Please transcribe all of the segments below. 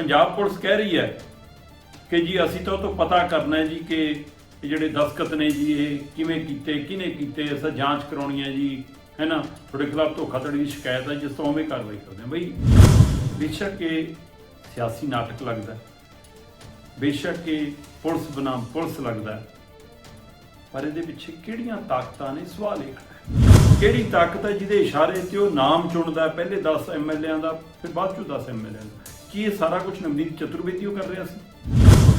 Punjab police ਕਹਿ ਰਹੀ ਹੈ ਕਿ ਜੀ ਅਸੀਂ ਤਾਂ ਉਹ ਤੋਂ ਪਤਾ ਕਰਨਾ ਹੈ ਜੀ ਕਿ ਇਹ ਜਿਹੜੇ ਦਸਖਤ ਨੇ ਜੀ ਇਹ ਕਿਵੇਂ ਕੀਤੇ ਕਿਹਨੇ ਕੀਤੇ ਅਸਾਂ ਜਾਂਚ ਕਰਾਉਣੀ ਹੈ ਜੀ ਹੈ ਨਾ ਤੁਹਾਡੇ ਖਿਲਾਫ ਧੋਖਾਧੜੀ ਦੀ ਸ਼ਿਕਾਇਤ ਹੈ ਜਿਸ ਤੋਂ ਉਵੇਂ ਕਾਰਵਾਈ ਕਰਦੇ ਹਾਂ। ਬਈ ਬੇਸ਼ੱਕ ਇਹ ਸਿਆਸੀ ਨਾਟਕ ਲੱਗਦਾ ਬੇਸ਼ੱਕ ਇਹ ਪੁਲਿਸ ਬਨਾਮ ਪੁਲਿਸ ਲੱਗਦਾ ਪਰ ਇਹਦੇ ਪਿੱਛੇ ਕਿਹੜੀਆਂ ਤਾਕਤਾਂ ਨੇ? ਸਵਾਲ ਇਹ ਕਿਹੜੀ ਤਾਕਤ ਹੈ ਜਿਹਦੇ ਇਸ਼ਾਰੇ ਤੇ ਉਹ ਨਾਮ ਚੁਣਦਾ ਹੈ, ਪਹਿਲੇ 10 ਐਮਐਲਏਆਂ ਦਾ ਫਿਰ ਬਾਅਦ ਚੋਂ 10 ਐਮਐਲਏਆਂ ਦਾ। ਕੀ ਇਹ ਸਾਰਾ ਕੁਝ ਨਵਨੀਤ ਚਤੁਰਵੇਦੀ ਉਹ ਕਰ ਰਿਹਾ ਸੀ?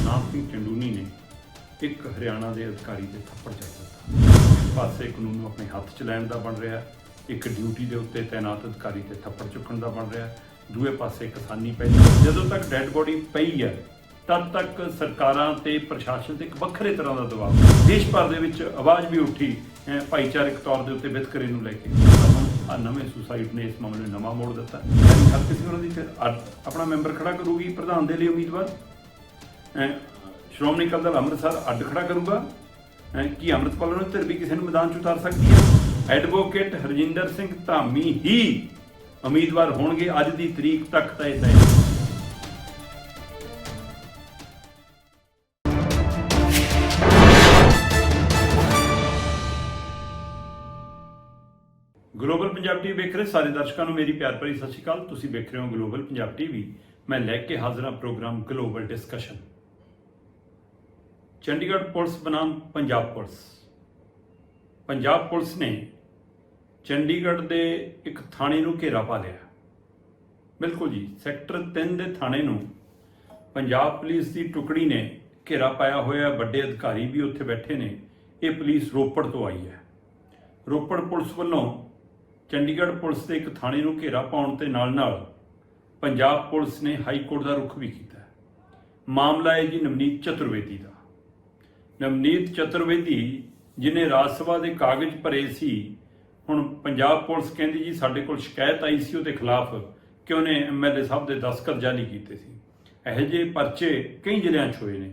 ਨਾਮ ਸਿੰਘ ਚੰਡੂਨੀ ਨੇ ਇੱਕ ਹਰਿਆਣਾ ਦੇ ਅਧਿਕਾਰੀ 'ਤੇ ਥੱਪੜ ਚੱਕ ਦਿੱਤਾ। ਇੱਕ ਪਾਸੇ ਕਾਨੂੰਨ ਨੂੰ ਆਪਣੇ ਹੱਥ 'ਚ ਲੈਣ ਦਾ ਬਣ ਰਿਹਾ ਇੱਕ ਡਿਊਟੀ ਦੇ ਉੱਤੇ ਤਾਇਨਾਤ ਅਧਿਕਾਰੀ ਤੇ ਥੱਪੜ ਚੁੱਕਣ ਦਾ ਬਣ ਰਿਹਾ ਦੂਏ ਪਾਸੇ ਕਿਸਾਨੀ ਪਈ ਜਦੋਂ ਤੱਕ ਡੈੱਡ ਬੋਡੀ ਪਈ ਹੈ, ਤਦ ਤੱਕ ਸਰਕਾਰਾਂ ਤੇ ਪ੍ਰਸ਼ਾਸਨ ਤੇ ਇੱਕ ਵੱਖਰੇ ਤਰ੍ਹਾਂ ਦਾ ਦਬਾਅ। ਦੇਸ਼ ਭਰ ਦੇ ਵਿੱਚ ਆਵਾਜ਼ ਵੀ ਉੱਠੀ ਭਾਈਚਾਰਕ ਤੌਰ ਦੇ ਉੱਤੇ ਵਿਤਕਰੇ ਨੂੰ ਲੈ ਕੇ। ਆ ਨਵੇਂ ਸੁਸਾਇਟ ਨੇ ਇਸ ਮਾਮਲੇ ਨੂੰ ਨਵਾਂ ਮੋੜ ਦਿੱਤਾ। ਹਰ ਕਿਸੇ ਦੀ ਅੱਡ- ਆਪਣਾ ਮੈਂਬਰ ਖੜਾ ਕਰੂਗੀ ਪ੍ਰਧਾਨ ਦੇ ਲਈ ਉਮੀਦਵਾਰ। ਸ਼੍ਰੋਮਣੀ ਅਕਾਲੀ ਦਲ ਅੰਮ੍ਰਿਤਸਰ ਅੱਡ ਖੜਾ ਕਰੂਗਾ। ਅਹ ਕੀ ਅੰਮ੍ਰਿਤਪਾਲ ਨੂੰ ਧਿਰ ਵੀ ਕਿਸੇ ਨੂੰ ਮੈਦਾਨ 'ਚ ਉਤਾਰ ਸਕਦੀ ਹੈ? ਐਡਵੋਕੇਟ ਹਰਜਿੰਦਰ ਸਿੰਘ ਧਾਮੀ ਹੀ ਉਮੀਦਵਾਰ ਹੋਣਗੇ ਅੱਜ ਦੀ ਤਰੀਕ ਤੱਕ ਤਾਂ ਇਹ ਤੈਅ ਪੰਜਾਬ ਟੀਵੀ ਵੇਖ ਰਹੇ ਸਾਰੇ ਦਰਸ਼ਕਾਂ ਨੂੰ ਮੇਰੀ ਪਿਆਰ ਭਰੀ ਸਤਿ ਸ਼੍ਰੀ ਅਕਾਲ। ਤੁਸੀਂ ਵੇਖ ਰਹੇ ਹੋ ਗਲੋਬਲ ਪੰਜਾਬ ਟੀਵੀ ਮੈਂ ਲੈ ਕੇ ਹਾਜ਼ਰ ਹਾਂ programme global discussion Chandigarh police ਬਨਾਮ Punjab police. Punjab police ਨੇ ਚੰਡੀਗੜ੍ਹ ਦੇ ਇੱਕ ਥਾਣੇ ਨੂੰ ਘੇਰਾ ਪਾ ਲਿਆ। ਬਿਲਕੁਲ ਜੀ, ਸੈਕਟਰ 3 ਦੇ ਥਾਣੇ ਨੂੰ ਪੰਜਾਬ ਪੁਲਿਸ ਦੀ ਟੁਕੜੀ ਨੇ ਘੇਰਾ ਪਾਇਆ ਹੋਇਆ। ਵੱਡੇ ਅਧਿਕਾਰੀ ਵੀ ਉੱਥੇ ਬੈਠੇ ਨੇ। ਇਹ ਪੁਲਿਸ ਰੋਪੜ ਤੋਂ ਆਈ ਹੈ। ਰੋਪੜ ਪੁਲਿਸ ਵੱਲੋਂ ਚੰਡੀਗੜ੍ਹ ਪੁਲਿਸ ਦੇ ਇੱਕ ਥਾਣੇ ਨੂੰ ਘੇਰਾ ਪਾਉਣ ਤੇ ਨਾਲ-ਨਾਲ ਪੰਜਾਬ ਪੁਲਿਸ ਨੇ ਹਾਈ ਕੋਰਟ ਦਾ ਰੁਖ ਵੀ ਕੀਤਾ ਮਾਮਲਾ ਹੈ ਜੀ ਨਵਨੀਤ ਚਤੁਰਵੇਦੀ ਦਾ। ਨਵਨੀਤ ਚਤੁਰਵੇਦੀ, ਜਿਨੇ ਰਾਜ ਸਭਾ ਦੇ ਕਾਗਜ਼ ਭਰੇ ਸੀ, ਹੁਣ ਪੰਜਾਬ ਪੁਲਿਸ ਕਹਿੰਦੀ ਜੀ ਸਾਡੇ ਕੋਲ ਸ਼ਿਕਾਇਤ ਆਈ ਸੀ ਉਹਦੇ ਖਿਲਾਫ ਕਿ ਉਹਨੇ ਐਮਐਲਏ ਸਾਹਿਬ ਦੇ ਦਸਤਖਤ ਜਾਲੀ ਕੀਤੇ ਸੀ। ਇਹੋ ਜਿਹੇ ਪਰਚੇ ਕਈ ਜ਼ਿਲ੍ਹਿਆਂ 'ਚ ਹੋਏ ਨੇ।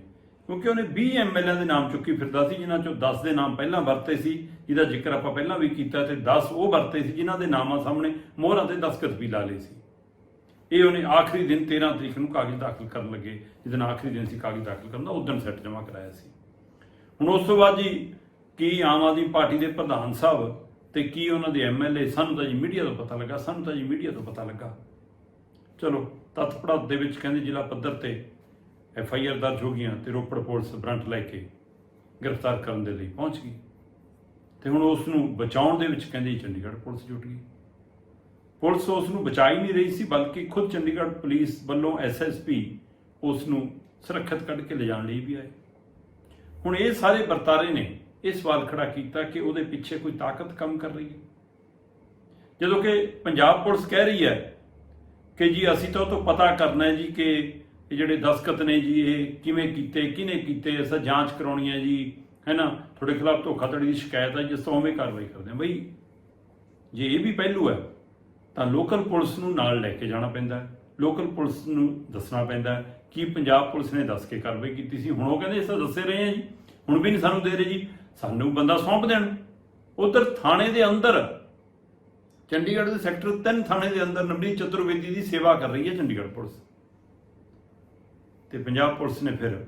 ਕਿਉਂਕਿ ਉਹਨੇ 20 ਐਮਐਲਏ ਦੇ ਨਾਮ ਚੁੱਕੀ ਫਿਰਦਾ ਸੀ, ਜਿਨ੍ਹਾਂ ਚੋਂ 10 ਦੇ ਨਾਮ ਪਹਿਲਾਂ ਵਰਤੇ ਸੀ, ਜਿਹਦਾ ਜ਼ਿਕਰ ਆਪਾਂ ਪਹਿਲਾਂ ਵੀ ਕੀਤਾ ਤੇ 10 ਉਹ ਵਰਤੇ ਸੀ, ਜਿਨ੍ਹਾਂ ਦੇ ਨਾਮਾਂ ਸਾਹਮਣੇ ਮੋਹਰਾਂ ਤੇ ਦਸਤਖਤ ਵੀ ਲਾ ਲਏ ਸੀ। ਇਹ ਉਹਨੇ ਆਖਰੀ ਦਿਨ 13 ਤਰੀਕ ਨੂੰ ਕਾਗਜ਼ ਦਾਖਲ ਕਰਨ ਲੱਗੇ ਜਿਹਦਨ ਆਖਰੀ ਦਿਨ ਸੀ ਕਾਗਜ਼ ਦਾਖਲ ਕਰਨ ਦਾ, ਉਦੋਂ ਸੈੱਟ ਜਮ੍ਹਾਂ ਕਰਾਇਆ ਸੀ। ਹੁਣ ਉਸ ਤੋਂ ਬਾਅਦ ਜੀ ਕੀ ਆਮ ਆਦਮੀ ਪਾਰਟੀ ਦੇ ਪ੍ਰਧਾਨ ਸਾਹਿਬ ਤੇ ਕੀ ਉਹਨਾਂ ਦੇ ਐਮਐਲਏ ਸਾਨੂੰ ਤਾਂ ਜੀ ਮੀਡੀਆ ਤੋਂ ਪਤਾ ਲੱਗਾ, ਸਾਨੂੰ ਤਾਂ ਜੀ ਮੀਡੀਆ ਤੋਂ ਪਤਾ ਲੱਗਾ। ਚਲੋ ਤੱਤ ਪੜਾਤ ਦੇ ਵਿੱਚ ਕਹਿੰਦੇ ਜ਼ਿਲ੍ਹਾ ਪੱਧਰ ਤੇ ਐਫ ਆਈ ਆਰ ਦਰਜ ਹੋ ਗਈਆਂ ਤੇ ਰੋਪੜ ਪੁਲਿਸ ਬ੍ਰਾਂਟ ਲੈ ਕੇ ਗ੍ਰਿਫਤਾਰ ਕਰਨ ਦੇ ਲਈ ਪਹੁੰਚ ਗਈ। ਤੇ ਹੁਣ ਉਸ ਨੂੰ ਬਚਾਉਣ ਦੇ ਵਿੱਚ ਕਹਿੰਦੇ ਜੀ ਚੰਡੀਗੜ੍ਹ ਪੁਲਿਸ ਜੁਟ ਗਈ। ਪੁਲਿਸ ਉਸ ਨੂੰ ਬਚਾ ਹੀ ਨਹੀਂ ਰਹੀ ਸੀ, ਬਲਕਿ ਖੁਦ ਚੰਡੀਗੜ੍ਹ ਪੁਲਿਸ ਵੱਲੋਂ ਐਸਐਸਪੀ ਉਸ ਨੂੰ ਸੁਰੱਖਿਅਤ ਕੱਢ ਕੇ ਲਿਜਾਣ ਲਈ ਵੀ ਆਏ। ਹੁਣ ਇਹ ਸਾਰੇ ਵਰਤਾਰੇ ਨੇ ਇਹ ਸਵਾਲ ਖੜਾ ਕੀਤਾ ਕਿ ਉਹਦੇ ਪਿੱਛੇ ਕੋਈ ਤਾਕਤ ਕੰਮ ਕਰ ਰਹੀ ਹੈ। ਜਦੋਂ ਕਿ ਪੰਜਾਬ ਪੁਲਿਸ ਕਹਿ ਰਹੀ ਹੈ ਕਿ ਜੀ ਅਸੀਂ ਤਾਂ ਉਹ ਤੋਂ ਪਤਾ ਕਰਨਾ ਹੈ ਜੀ ਕਿ ਇਹ ਜਿਹੜੇ ਦਸਖਤ ਨੇ ਜੀ, ਇਹ ਕਿਵੇਂ ਕੀਤੇ, ਕਿਹਨੇ ਕੀਤੇ, ਅਸਾਂ ਜਾਂਚ ਕਰਾਉਣੀ ਹੈ ਜੀ ਹੈ ਨਾ ਤੁਹਾਡੇ ਖਿਲਾਫ ਧੋਖਾਧੜੀ ਦੀ ਸ਼ਿਕਾਇਤ ਹੈ, ਜਿਸ ਤੋਂ ਉਵੇਂ ਕਾਰਵਾਈ ਕਰਦੇ ਹਾਂ। ਬਈ, ਜੇ ਇਹ ਵੀ ਪਹਿਲੂ ਹੈ, ਤਾਂ ਲੋਕਲ ਪੁਲਿਸ ਨੂੰ ਨਾਲ ਲੈ ਕੇ ਜਾਣਾ ਪੈਂਦਾ ਲੋਕਲ ਪੁਲਿਸ ਨੂੰ ਦੱਸਣਾ ਪੈਂਦਾ ਹੈ ਕਿ ਪੰਜਾਬ ਪੁਲਿਸ ਨੇ ਦੱਸ ਕੇ ਕਾਰਵਾਈ ਕੀਤੀ ਸੀ। ਹੁਣ ਉਹ ਕਹਿੰਦੇ, ਅਸੀਂ ਦੱਸੇ ਰਹੇ ਆ ਜੀ। ਹੁਣ ਵੀ ਨਹੀਂ ਸਾਨੂੰ ਦੇ ਰਹੇ ਜੀ। ਸਾਨੂੰ ਬੰਦਾ ਸੌਂਪ ਦੇਣ। ਉਧਰ ਥਾਣੇ ਦੇ ਅੰਦਰ, ਚੰਡੀਗੜ੍ਹ ਦੇ ਸੈਕਟਰ 3 ਥਾਣੇ ਦੇ ਅੰਦਰ ਨਵਨੀਤ ਚਤੁਰਵੇਦੀ ਦੀ ਸੇਵਾ ਕਰ ਰਹੀ ਹੈ ਚੰਡੀਗੜ੍ਹ ਪੁਲਿਸ। ਤੇ ਪੰਜਾਬ ਪੁਲਿਸ ਨੇ ਫਿਰ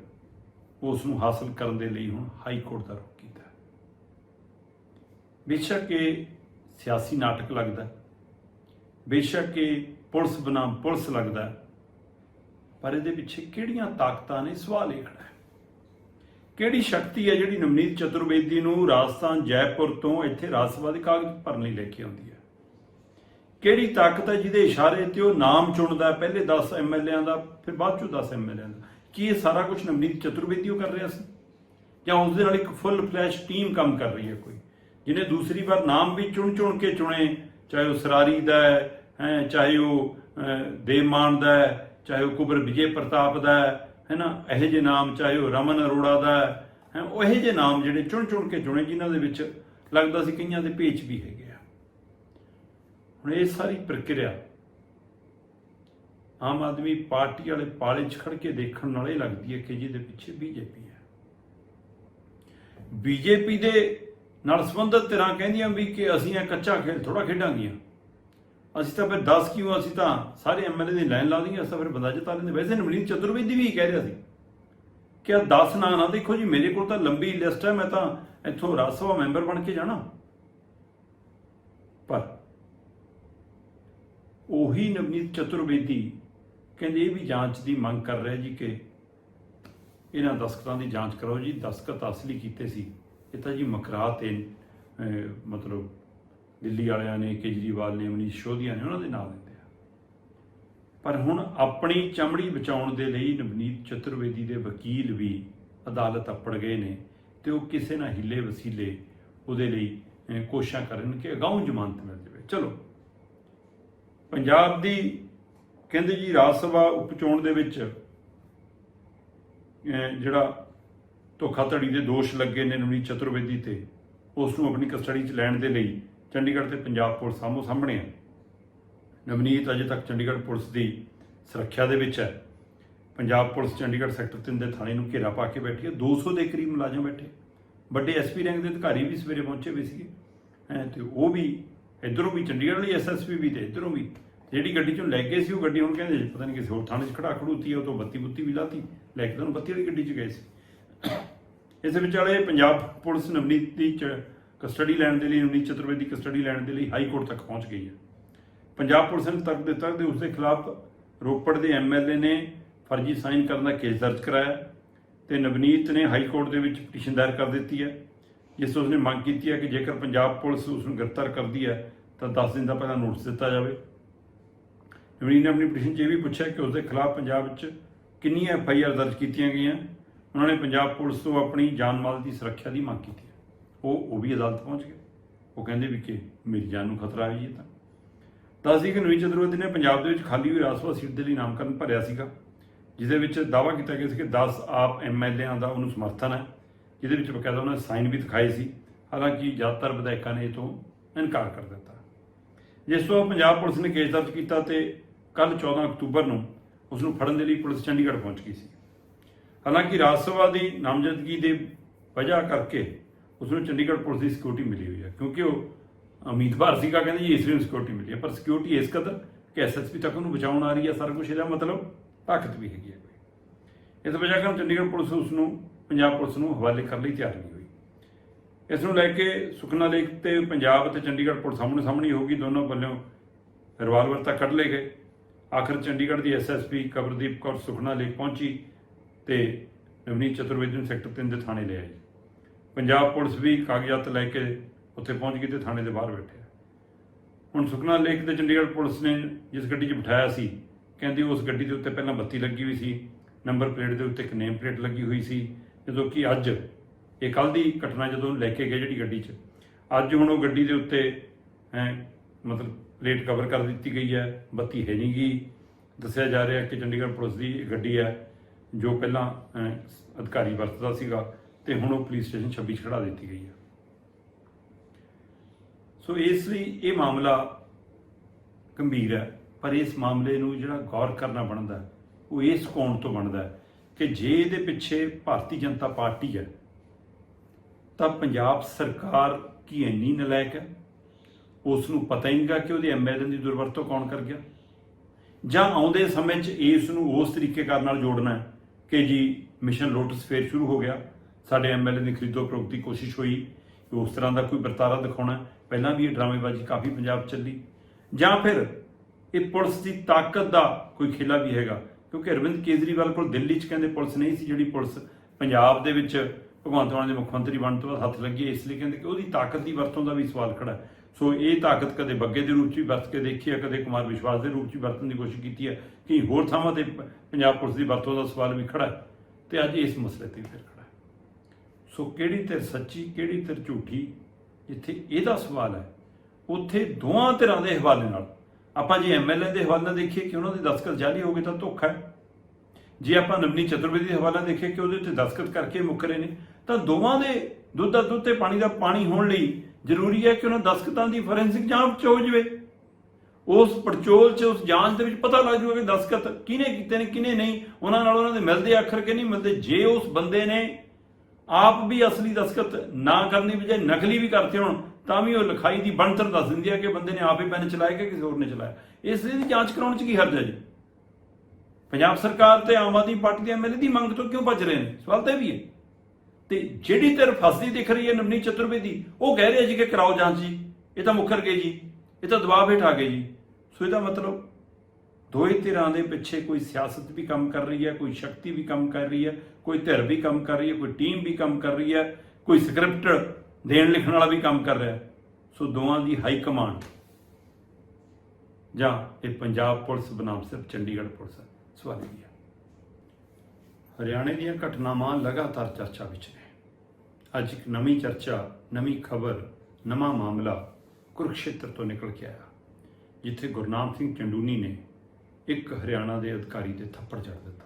ਉਸ ਨੂੰ ਹਾਸਲ ਕਰਨ ਦੇ ਲਈ ਹੁਣ ਹਾਈ ਕੋਰਟ ਦਾ ਰੁਖ ਕੀਤਾ। ਬੇਸ਼ੱਕ ਇਹ ਸਿਆਸੀ ਨਾਟਕ ਲੱਗਦਾ ਬੇਸ਼ੱਕ ਇਹ ਪੁਲਿਸ ਬਨਾਮ ਪੁਲਿਸ ਲੱਗਦਾ ਪਰ ਇਹਦੇ ਪਿੱਛੇ ਕਿਹੜੀਆਂ ਤਾਕਤਾਂ ਨੇ? ਸਵਾਲ ਇਹ ਖੜਾ ਹੈ। ਕਿਹੜੀ ਸ਼ਕਤੀ ਹੈ ਜਿਹੜੀ ਨਵਨੀਤ ਚਤੁਰਵੇਦੀ ਨੂੰ ਰਾਜਸਥਾਨ, ਜੈਪੁਰ ਤੋਂ ਇੱਥੇ ਰਾਜ ਸਭਾ ਦੇ ਕਾਗਜ਼ ਭਰਨ ਲਈ ਲੈ ਕੇ ਆਉਂਦੀ ਹੈ? ਕਿਹੜੀ ਤਾਕਤ ਹੈ ਜਿਹਦੇ ਇਸ਼ਾਰੇ ਤੇ ਉਹ ਨਾਮ ਚੁਣਦਾ ਹੈ, ਪਹਿਲੇ 10 ਐਮਐਲਏਆਂ ਦਾ ਫਿਰ ਬਾਅਦ ਚੋਂ 10 ਐਮਐਲਏਆਂ ਦਾ। ਕੀ ਇਹ ਸਾਰਾ ਕੁਝ ਨਵਨੀਤ ਚਤੁਰਵੇਦੀ ਉਹ ਕਰ ਰਿਹਾ ਸੀ? ਜਾਂ ਉਸ ਦੇ ਨਾਲ ਇੱਕ ਫੁੱਲ ਫਲੈਸ਼ ਟੀਮ ਕੰਮ ਕਰ ਰਹੀ ਹੈ ਕੋਈ? ਜਿਹਨੇ ਦੂਸਰੀ ਵਾਰ ਨਾਮ ਵੀ ਚੁਣ ਚੁਣ ਕੇ ਚੁਣੇ ਚਾਹੇ ਉਹ ਸਰਾਰੀ ਦਾ ਹੈ ਹੈਂ, ਚਾਹੇ ਉਹ ਅਹ, ਦੇਵਮਾਨ ਦਾ ਹੈ ਚਾਹੇ ਉਹ ਕੁਬਰ ਵਿਜੇ ਪ੍ਰਤਾਪ ਦਾ ਹੈ ਹੈ ਨਾ ਇਹੋ ਜਿਹੇ ਨਾਮ ਚਾਹੇ ਉਹ ਰਮਨ ਅਰੋੜਾ ਦਾ ਹੈ ਹੈਂ, ਉਹ ਇਹੋ ਜਿਹੇ ਨਾਮ ਜਿਹੜੇ ਚੁਣ ਚੁਣ ਕੇ ਚੁਣੇ ਜਿਨ੍ਹਾਂ ਦੇ ਵਿੱਚ ਲੱਗਦਾ ਸੀ ਕਈਆਂ ਦੇ ਭੇਚ ਵੀ ਹੈਗੇ ਆ। ਹੁਣ ਇਹ ਸਾਰੀ ਪ੍ਰਕਿਰਿਆ ਆਮ ਆਦਮੀ ਪਾਰਟੀ ਵਾਲੇ ਪਾਲੇ 'ਚ ਖੜ ਕੇ ਦੇਖਣ ਨਾਲ ਇਹ ਲੱਗਦੀ ਹੈ ਕਿ ਜਿਹਦੇ ਪਿੱਛੇ ਬੀਜੇਪੀ ਹੈ। ਬੀਜੇਪੀ ਦੇ ਨਾਲ ਸੰਬੰਧਿਤ ਧਿਰਾਂ ਕਹਿੰਦੀਆਂ ਵੀ ਕਿ ਅਸੀਂ ਇਹ ਕੱਚਾ ਖੇਡ ਥੋੜਾ ਖੇਡਾਂਗੀਆਂ। ਅਸੀਂ ਤਾਂ ਫਿਰ 10 ਕਿਉਂ, ਅਸੀਂ ਤਾਂ ਸਾਰੇ ਐਮਐਲਏ ਦੀ ਲਾਈਨ ਲਾ ਦਈਏ ਅਸੀਂ ਤਾਂ ਫਿਰ ਬੰਦਾ ਜਿਤਾ ਲੈਂਦੇ। ਵੈਸੇ ਨਵਨੀਤ ਚਤੁਰਵੇਦੀ ਵੀ ਕਹਿ ਰਿਹਾ ਸੀ ਕਿ ਆ 10 ਨਾਂ ਨਾ ਦੇਖੋ ਜੀ, ਮੇਰੇ ਕੋਲ ਤਾਂ ਲੰਬੀ ਲਿਸਟ ਹੈ, ਮੈਂ ਤਾਂ ਇੱਥੋਂ ਰਾਜ ਸਭਾ ਮੈਂਬਰ ਬਣ ਕੇ ਜਾਣਾ। ਪਰ ਉਹੀ ਨਵਨੀਤ ਚਤੁਰਵੇਦੀ ਕਹਿੰਦੇ ਇਹ ਵੀ ਜਾਂਚ ਦੀ ਮੰਗ ਕਰ ਰਿਹਾ ਜੀ ਕਿ ਇਹਨਾਂ ਦਸਤਖਤਾਂ ਦੀ ਜਾਂਚ ਕਰੋ ਜੀ। ਦਸਤਖਤ ਅਸਲੀ ਕੀਤੇ ਸੀ। ਇਹ ਤਾਂ ਜੀ ਮਕਰਾ ਤੇ ਮਤਲਬ ਦਿੱਲੀ ਵਾਲਿਆਂ ਨੇ, ਕੇਜਰੀਵਾਲ ਨੇ ਮਨੀਸ਼ ਸ਼ੋਧੀਆ ਨੇ, ਉਹਨਾਂ ਦੇ ਨਾਲ ਦਿੰਦੇ ਆ। ਪਰ ਹੁਣ ਆਪਣੀ ਚਮੜੀ ਬਚਾਉਣ ਦੇ ਲਈ ਨਵਨੀਤ ਚਤੁਰਵੇਦੀ ਦੇ ਵਕੀਲ ਵੀ ਅਦਾਲਤ ਅੱਪੜ ਗਏ ਨੇ ਤੇ ਉਹ ਕਿਸੇ ਨਾ ਹਿੱਲੇ ਵਸੀਲੇ ਉਹਦੇ ਲਈ ਕੋਸ਼ਿਸ਼ਾਂ ਕਰਨ ਕਿ ਅਗਾਊਂ ਜ਼ਮਾਨਤ ਮਿਲ ਜਾਵੇ ਚਲੋ। ਪੰਜਾਬ ਦੀ ਕਹਿੰਦੇ ਜੀ ਰਾਜ ਸਭਾ ਉਪਚੋਣ ਦੇ ਵਿੱਚ ਜਿਹੜਾ ਧੋਖਾਧੜੀ ਦੇ ਦੋਸ਼ ਲੱਗੇ ਨੇ ਨਵਨੀਤ ਚਤੁਰਵੇਦੀ ਤੇ, ਉਸ ਨੂੰ ਆਪਣੀ ਕਸਟਡੀ 'ਚ ਲੈਣ ਦੇ ਲਈ ਚੰਡੀਗੜ੍ਹ ਤੇ ਪੰਜਾਬ ਪੁਲਿਸ ਸਾਹਮੋ ਸਾਹਮਣੇ ਹੈ ਨਵਨੀਤ ਅਜੇ ਤੱਕ ਚੰਡੀਗੜ੍ਹ ਪੁਲਿਸ ਦੀ ਸੁਰੱਖਿਆ ਦੇ ਵਿੱਚ ਹੈ। ਪੰਜਾਬ ਪੁਲਿਸ ਚੰਡੀਗੜ੍ਹ ਸੈਕਟਰ 3 ਦੇ ਥਾਣੇ ਨੂੰ ਘੇਰਾ ਪਾ ਕੇ ਬੈਠੀ ਹੈ। 200 ਦੇ ਕਰੀਬ ਮੁਲਾਜ਼ਮ ਬੈਠੇ। ਵੱਡੇ ਐਸਪੀ ਰੈਂਕ ਦੇ ਅਧਿਕਾਰੀ ਵੀ ਸਵੇਰੇ ਪਹੁੰਚੇ ਹੋਏ ਸੀਗੇ। ਹੈਂ ਤੇ ਉਹ ਵੀ ਇਧਰੋਂ ਵੀ, ਚੰਡੀਗੜ੍ਹ ਵਾਲੀ ਐਸਐਸਪੀ ਵੀ ਤੇ ਇਧਰੋਂ ਵੀ। ਜਿਹੜੀ ਗੱਡੀ ਚੋਂ ਲੈ ਗਏ ਸੀ, ਉਹ ਗੱਡੀ ਹੁਣ ਕਹਿੰਦੇ ਜੀ ਪਤਾ ਨਹੀਂ ਕਿਸੇ ਹੋਰ ਥਾਣੇ 'ਚ ਖੜਾ ਖੜੂਤੀ ਉਹ ਤੋਂ ਬੱਤੀ ਬੁੱਤੀ ਵੀ ਲਾਤੀ, ਲੈ ਕੇ ਤੁਹਾਨੂੰ ਬੱਤੀ ਵਾਲੀ ਗੱਡੀ 'ਚ ਗਏ ਸੀ। ਇਸ ਵਿਚਾਲੇ ਪੰਜਾਬ ਪੁਲਿਸ ਨਵਨੀਤ ਦੀ ਚ- ਕਸਟਡੀ ਲੈਣ ਦੇ ਲਈ, ਨਵਨੀਤ ਚਤੁਰਵੇਦੀ ਕਸਟਡੀ ਲੈਣ ਦੇ ਲਈ ਹਾਈ ਕੋਰਟ ਤੱਕ ਪਹੁੰਚ ਗਈ ਹੈ। ਪੰਜਾਬ ਪੁਲਿਸ ਨੇ ਤੱਕ ਦਿੱਤਾ ਕਿ ਉਸ ਦੇ ਖਿਲਾਫ ਰੋਪੜ ਦੇ ਐਮਐਲਏ ਨੇ ਫਰਜ਼ੀ ਸਾਈਨ ਕਰਨ ਦਾ ਕੇਸ ਦਰਜ ਕਰਾਇਆ ਤੇ ਨਵਨੀਤ ਨੇ ਹਾਈ ਕੋਰਟ ਦੇ ਵਿੱਚ ਪਟੀਸ਼ਨ ਦਾਇਰ ਕਰ ਦਿੱਤੀ ਹੈ। ਜਿਸ ਤੋਂ ਉਸਨੇ ਮੰਗ ਕੀਤੀ ਹੈ ਕਿ ਜੇਕਰ ਪੰਜਾਬ ਪੁਲਿਸ ਉਸ ਨੂੰ ਗ੍ਰਿਫਤਾਰ ਕਰਦੀ ਹੈ, ਤਾਂ 10 ਦਿਨ ਦਾ ਪਹਿਲਾਂ ਨੋਟਿਸ ਦਿੱਤਾ ਜਾਵੇ। ਨਵਨੀਤ ਨੇ ਆਪਣੀ ਪਟੀਸ਼ਨ 'ਚ ਇਹ ਵੀ ਪੁੱਛਿਆ ਕਿ ਉਸ ਦੇ ਖਿਲਾਫ ਪੰਜਾਬ ਵਿੱਚ ਕਿੰਨੀਆਂ ਐਫ ਆਈ ਆਰ ਦਰਜ ਕੀਤੀਆਂ ਗਈਆਂ? ਉਹਨਾਂ ਨੇ ਪੰਜਾਬ ਪੁਲਿਸ ਤੋਂ ਆਪਣੀ ਜਾਨ ਮਾਲ ਦੀ ਸੁਰੱਖਿਆ ਦੀ ਮੰਗ ਕੀਤੀ ਉਹ ਉਹ ਵੀ ਅਦਾਲਤ ਪਹੁੰਚ ਗਏ। ਉਹ ਕਹਿੰਦੇ ਵੀ ਕਿ ਮੇਰੀ ਜਾਨ ਨੂੰ ਖਤਰਾ ਹੈ ਜੀ ਤਾਂ। ਦੱਸਦੀ ਕਿ ਨਵੀਂ ਚਤੁਰਵੇਦੀ ਨੇ ਪੰਜਾਬ ਦੇ ਵਿੱਚ ਖਾਲੀ ਹੋਈ ਰਾਜ ਸਭਾ ਸੀਟ ਦੇ ਲਈ ਨਾਮਕਰਨ ਭਰਿਆ ਸੀਗਾ ਜਿਹਦੇ ਵਿੱਚ ਦਾਅਵਾ ਕੀਤਾ ਗਿਆ ਸੀ ਕਿ 10 ਆਪ ਐਮਐਲਏਆਂ ਦਾ ਉਹਨੂੰ ਸਮਰਥਨ ਹੈ। ਜਿਹਦੇ ਵਿੱਚ ਬਕਾਇਦਾ ਉਹਨਾਂ ਨੇ ਸਾਈਨ ਵੀ ਦਿਖਾਏ ਸੀ। ਹਾਲਾਂਕਿ ਜ਼ਿਆਦਾਤਰ ਵਿਧਾਇਕਾਂ ਨੇ ਇਹ ਤੋਂ ਇਨਕਾਰ ਕਰ ਦਿੱਤਾ। ਜਿਸ ਤੋਂ ਪੰਜਾਬ ਪੁਲਿਸ ਨੇ ਕੇਸ ਦਰਜ ਕੀਤਾ ਤੇ ਕੱਲ 14 ਅਕਤੂਬਰ ਨੂੰ ਉਸ ਨੂੰ ਫੜਨ ਦੇ ਲਈ ਪੁਲਿਸ ਚੰਡੀਗੜ੍ਹ ਪਹੁੰਚ ਗਈ ਸੀ। ਹਾਲਾਂਕਿ ਰਾਜ ਸਭਾ ਦੀ ਨਾਮਜ਼ਦਗੀ ਦੇ ਵਜ੍ਹਾ ਕਰਕੇ ਉਸ ਨੂੰ ਚੰਡੀਗੜ੍ਹ ਪੁਲਿਸ ਦੀ ਸਿਕਿਉਰਿਟੀ ਮਿਲੀ ਹੋਈ ਹੈ, ਕਿਉਂਕਿ ਉਹ ਉਮੀਦਵਾਰ ਸੀਗਾ ਕਹਿੰਦੇ ਜੀ ਇਸ ਨੂੰ ਸਿਕਿਉਰਿਟੀ ਮਿਲੀ ਹੈ। ਪਰ ਸਿਕਿਉਰਿਟੀ ਇਸ ਕਦਰ ਕਿ ਐਸਐਸਪੀ ਤੱਕ ਉਹਨੂੰ ਬਚਾਉਣ ਆ ਰਹੀ ਹੈ ਸਾਰਾ ਕੁਝ ਇਹਦਾ ਮਤਲਬ ਤਾਕਤ ਵੀ ਹੈਗੀ ਹੈ ਕੋਈ। ਇਸ ਵਜ੍ਹਾ ਕਾਰਨ ਚੰਡੀਗੜ੍ਹ ਪੁਲਿਸ ਉਸ ਨੂੰ ਪੰਜਾਬ ਪੁਲਿਸ ਨੂੰ ਹਵਾਲੇ ਕਰਨ ਲਈ ਤਿਆਰ ਨਹੀਂ ਹੋਈ। ਇਸ ਨੂੰ ਲੈ ਕੇ ਸੁਖਨਾ ਲੇਕ ਤੇ ਪੰਜਾਬ ਤੇ ਚੰਡੀਗੜ੍ਹ ਪੁਲਿਸ ਸਾਹਮਣੇ ਸਾਹਮਣੀ ਹੋਗੀ ਦੋਨੋਂ ਵੱਲੋਂ ਰਿਵਾਲਵਰ ਤਾਂ ਕੱਢ ਲਏ ਗਏ। ਆਖਰ ਚੰਡੀਗੜ੍ਹ ਦੀ ਐਸਐਸਪੀ ਕਬਰਦੀਪ ਕੌਰ ਸੁਖਨਾ ਲੇਕ ਪਹੁੰਚੀ ਤੇ ਨਵਨੀਤ ਚਤੁਰਵੇਦੀ ਨੂੰ ਸੈਕਟਰ 3 ਦੇ ਥਾਣੇ ਲੈ ਆਈ। ਪੰਜਾਬ ਪੁਲਿਸ ਵੀ ਕਾਗਜ਼ਾਤ ਲੈ ਕੇ ਉੱਥੇ ਪਹੁੰਚ ਗਈ ਤੇ ਥਾਣੇ ਦੇ ਬਾਹਰ ਬੈਠਿਆ। ਹੁਣ ਸੁਖਨਾ ਲੇਕ ਤੇ ਚੰਡੀਗੜ੍ਹ ਪੁਲਿਸ ਨੇ ਜਿਸ ਗੱਡੀ 'ਚ ਬਿਠਾਇਆ ਸੀ, ਕਹਿੰਦੀ ਉਸ ਗੱਡੀ ਦੇ ਉੱਤੇ ਪਹਿਲਾਂ ਬੱਤੀ ਲੱਗੀ ਹੋਈ ਸੀ। ਨੰਬਰ ਪਲੇਟ ਦੇ ਉੱਤੇ ਇੱਕ ਨੇਮ ਪਲੇਟ ਲੱਗੀ ਹੋਈ ਸੀ। ਜਦੋਂ ਕਿ ਅੱਜ ਇਹ ਕੱਲ ਦੀ ਘਟਨਾ ਜਦੋਂ ਲੈ ਕੇ ਗਏ ਜਿਹੜੀ ਗੱਡੀ 'ਚ, ਅੱਜ ਹੁਣ ਉਹ ਗੱਡੀ ਦੇ ਉੱਤੇ, ਹੈ, ਮਤਲਬ ਪਲੇਟ ਕਵਰ ਕਰ ਦਿੱਤੀ ਗਈ ਹੈ, ਬੱਤੀ ਹੈ ਨਹੀਂ ਗਈ ਦੱਸਿਆ ਜਾ ਰਿਹਾ ਕਿ ਚੰਡੀਗੜ੍ਹ ਪੁਲਿਸ ਦੀ ਗੱਡੀ ਹੈ, ਜੋ ਪਹਿਲਾਂ ਅਧਿਕਾਰੀ ਵਰਤਦਾ ਸੀਗਾ ਤੇ ਹੁਣ ਉਹ ਪੁਲਿਸ ਸਟੇਸ਼ਨ 26 'ਚ ਖੜਾ ਦਿੱਤੀ ਗਈ ਹੈ। ਸੋ ਇਸ ਲਈ ਇਹ ਮਾਮਲਾ ਗੰਭੀਰ ਹੈ, ਪਰ ਇਸ ਮਾਮਲੇ ਨੂੰ ਜਿਹੜਾ ਗੌਰ ਕਰਨਾ ਬਣਦਾ ਉਹ ਇਸ ਕੋਣ ਤੋਂ ਬਣਦਾ ਹੈ। ਕਿ ਜੇ ਇਹਦੇ ਪਿੱਛੇ ਭਾਰਤੀ ਜਨਤਾ ਪਾਰਟੀ ਹੈ, ਤਾਂ ਪੰਜਾਬ ਸਰਕਾਰ ਕੀ ਇੰਨੀ ਨਲਾਇਕ ਹੈ? ਉਸ ਨੂੰ ਪਤਾ ਹੀ ਨਹੀਂਗਾ ਕਿ ਉਹਦੇ ਐਮਐਲਏ ਦੀ ਦੁਰਵਰਤੋਂ ਕੌਣ ਕਰ ਗਿਆ। ਜਾਂ ਆਉਂਦੇ ਸਮੇਂ 'ਚ ਇਸ ਨੂੰ ਉਸ ਤਰੀਕੇ ਕਰ ਨਾਲ ਜੋੜਨਾ ਹੈ ਕਿ ਜੀ ਮਿਸ਼ਨ ਲੋਟਸ ਫੇਰ ਸ਼ੁਰੂ ਹੋ ਗਿਆ। ਸਾਡੇ ਐਮਐਲਏ ਦੀ ਖਰੀਦੋ ਪ੍ਰੋਗ ਦੀ ਕੋਸ਼ਿਸ਼ ਹੋਈ ਕਿ ਉਸ ਤਰ੍ਹਾਂ ਦਾ ਕੋਈ ਵਰਤਾਰਾ ਦਿਖਾਉਣਾ ਪਹਿਲਾਂ ਵੀ ਇਹ ਡਰਾਮੇਬਾਜ਼ੀ ਕਾਫੀ ਪੰਜਾਬ ਚੱਲੀ। ਜਾਂ ਫਿਰ ਇਹ ਪੁਲਿਸ ਦੀ ਤਾਕਤ ਦਾ ਕੋਈ ਖੇਲਾ ਵੀ ਹੈਗਾ। ਕਿਉਂਕਿ ਅਰਵਿੰਦ ਕੇਜਰੀਵਾਲ ਕੋਲ ਦਿੱਲੀ 'ਚ ਕਹਿੰਦੇ ਪੁਲਿਸ ਨਹੀਂ ਸੀ, ਜਿਹੜੀ ਪੁਲਿਸ ਪੰਜਾਬ ਦੇ ਵਿੱਚ ਭਗਵੰਤ ਮਾਨ ਦੇ ਮੁੱਖ ਮੰਤਰੀ ਬਣਨ ਤੋਂ ਬਾਅਦ ਹੱਥ ਲੱਗੀ ਇਸ ਲਈ ਕਹਿੰਦੇ ਕਿ ਉਹਦੀ ਤਾਕਤ ਦੀ ਵਰਤੋਂ ਦਾ ਵੀ ਸਵਾਲ ਖੜਾ ਸੋ ਇਹ ਤਾਕਤ ਕਦੇ ਬੱਗੇ ਦੇ ਰੂਪ 'ਚ ਵੀ ਵਰਤ ਕੇ ਦੇਖੀ ਹੈ, ਕਦੇ ਕੁਮਾਰ ਵਿਸ਼ਵਾਸ ਦੇ ਰੂਪ 'ਚ ਵਰਤਣ ਦੀ ਕੋਸ਼ਿਸ਼ ਕੀਤੀ ਹੈ। ਕਿ ਹੋਰ ਥਾਵਾਂ ਤੇ ਪੰਜਾਬ ਪੁਲਿਸ ਦੀ ਵਰਤੋਂ ਦਾ ਸਵਾਲ ਵੀ ਖੜਾ ਹੈ ਤੇ ਅੱਜ ਇਸ ਮਸਲੇ ਤੇ ਫਿਰ ਖੜਾ ਹੈ। ਸੋ ਕਿਹੜੀ ਧਿਰ ਸੱਚੀ, ਕਿਹੜੀ ਧਿਰ ਝੂਠੀ, ਜਿੱਥੇ ਇਹਦਾ ਸਵਾਲ ਹੈ, ਉੱਥੇ ਦੋਵਾਂ ਧਿਰਾਂ ਦੇ ਹਵਾਲੇ ਨਾਲ ਆਪਾਂ ਜੇ ਐਮਐਲਏ ਦੇ ਹਵਾਲੇ ਦੇਖੀਏ ਕਿ ਉਹਨਾਂ ਦੇ ਦਸਤਖਤ ਜਾਲੀ ਹੋ ਗਏ ਤਾਂ ਧੋਖਾ ਹੈ। ਜੇ ਆਪਾਂ ਨਵਨੀ ਚਤੁਰਵੇਦੀ ਦੇ ਹਵਾਲਾ ਦੇਖੀਏ ਕਿ ਉਹਦੇ ਉੱਤੇ ਦਸਤਖਤ ਕਰਕੇ ਮੁੱਕ ਰਹੇ ਨੇ, ਤਾਂ ਦੋਵਾਂ ਦੇ ਦੁੱਧ ਦਾ ਦੁੱਧ ਤੇ ਪਾਣੀ ਦਾ ਪਾਣੀ ਹੋਣ ਲਈ ਜ਼ਰੂਰੀ ਹੈ ਕਿ ਉਹਨਾਂ ਦਸਤਖਤਾਂ ਦੀ ਫੋਰੈਂਸਿਕ ਜਾਂਚ ਹੋ ਜਾਵੇ। ਉਸ ਪੜਚੋਲ 'ਚ, ਉਸ ਜਾਂਚ ਦੇ ਵਿੱਚ ਪਤਾ ਲੱਗ ਜਾਊਗਾ ਕਿ ਦਸਤਖਤ ਕਿਹਨੇ ਕੀਤੇ ਨੇ, ਕਿਹਨੇ ਨਹੀਂ। ਉਹਨਾਂ ਨਾਲ ਉਹਨਾਂ ਦੇ ਮਿਲਦੇ ਅੱਖਰ ਕਿ ਨਹੀਂ ਮਿਲਦੇ, ਜੇ ਉਸ ਬੰਦੇ ਨੇ ਆਪ ਵੀ ਅਸਲੀ ਦਸਤਖਤ ਨਾ ਕਰਨ ਦੀ ਬਜਾਏ ਨਕਲੀ ਵੀ ਕਰਤੇ ਹੋਣ ਤਾਂ ਵੀ ਉਹ ਲਿਖਾਈ ਦੀ ਬਣਤਰ ਦੱਸ ਦਿੰਦੀ ਹੈ ਕਿ ਬੰਦੇ ਨੇ ਆਪੇ ਹੀ ਪੈਨ ਚਲਾਇਆ ਕਿ ਕਿਸੇ ਹੋਰ ਨੇ ਚਲਾਇਆ। ਇਸ ਲਈ ਦੀ ਜਾਂਚ ਕਰਾਉਣ 'ਚ ਕੀ ਹਰਜ ਹੈ ਜੀ? ਪੰਜਾਬ ਸਰਕਾਰ ਤੇ ਆਮ ਆਦਮੀ ਪਾਰਟੀ ਦੇ ਐਮਐਲਏ ਦੀ ਮੰਗ ਤੋਂ ਕਿਉਂ ਭੱਜ ਰਹੇ ਨੇ? ਸਵਾਲ ਤਾਂ ਇਹ ਵੀ ਹੈ। ਤੇ ਜਿਹੜੀ ਧਿਰ ਫਸਦੀ ਦਿਖ ਰਹੀ ਹੈ ਨਵਨੀਤ ਚਤੁਰਵੇਦੀ, ਉਹ ਕਹਿ ਰਿਹਾ ਜੀ ਕਿ ਕਰਾਓ ਜਾਂਚ ਜੀ। ਇਹ ਤਾਂ ਮੁੱਕਰ ਗਏ ਜੀ। ਇਹ ਤਾਂ ਦਬਾਅ ਹੇਠ ਆ ਗਏ ਜੀ। ਸੋ ਇਹਦਾ ਮਤਲਬ ਦੋਏ ਧਿਰਾਂ ਦੇ ਪਿੱਛੇ ਕੋਈ ਸਿਆਸਤ ਵੀ ਕੰਮ ਕਰ ਰਹੀ ਹੈ, ਕੋਈ ਸ਼ਕਤੀ ਵੀ ਕੰਮ ਕਰ ਰਹੀ ਹੈ, ਕੋਈ ਧਿਰ ਵੀ ਕੰਮ ਕਰ ਰਹੀ ਹੈ, ਕੋਈ ਟੀਮ ਵੀ ਕੰਮ ਕਰ ਰਹੀ ਹੈ, ਕੋਈ ਸਕ੍ਰਿਪਟ ਦੇਣ ਲਿਖਣ ਵਾਲਾ ਵੀ ਕੰਮ ਕਰ ਰਿਹਾ। ਸੋ ਦੋਵਾਂ ਦੀ ਹਾਈ ਕਮਾਂਡ ਜਾਂ ਇਹ ਪੰਜਾਬ ਪੁਲਿਸ ਬਨਾਮ ਸਿਰਫ ਚੰਡੀਗੜ੍ਹ ਪੁਲਿਸ ਸਵਾਲੀ ਹੈ। ਹਰਿਆਣੇ ਦੀਆਂ ਘਟਨਾਵਾਂ ਲਗਾਤਾਰ ਚਰਚਾ ਵਿੱਚ ਨੇ। ਅੱਜ ਇੱਕ ਨਵੀਂ ਚਰਚਾ, ਨਵੀਂ ਖਬਰ, ਨਵਾਂ ਮਾਮਲਾ ਕੁਰਕਸ਼ੇਤਰ ਤੋਂ ਨਿਕਲ ਕੇ ਆਇਆ। ਜਿੱਥੇ ਗੁਰਨਾਮ ਸਿੰਘ ਚੰਡੂਨੀ ਨੇ ਇੱਕ ਹਰਿਆਣਾ ਦੇ ਅਧਿਕਾਰੀ ਤੇ ਥੱਪੜ ਜੜ ਦਿੱਤਾ।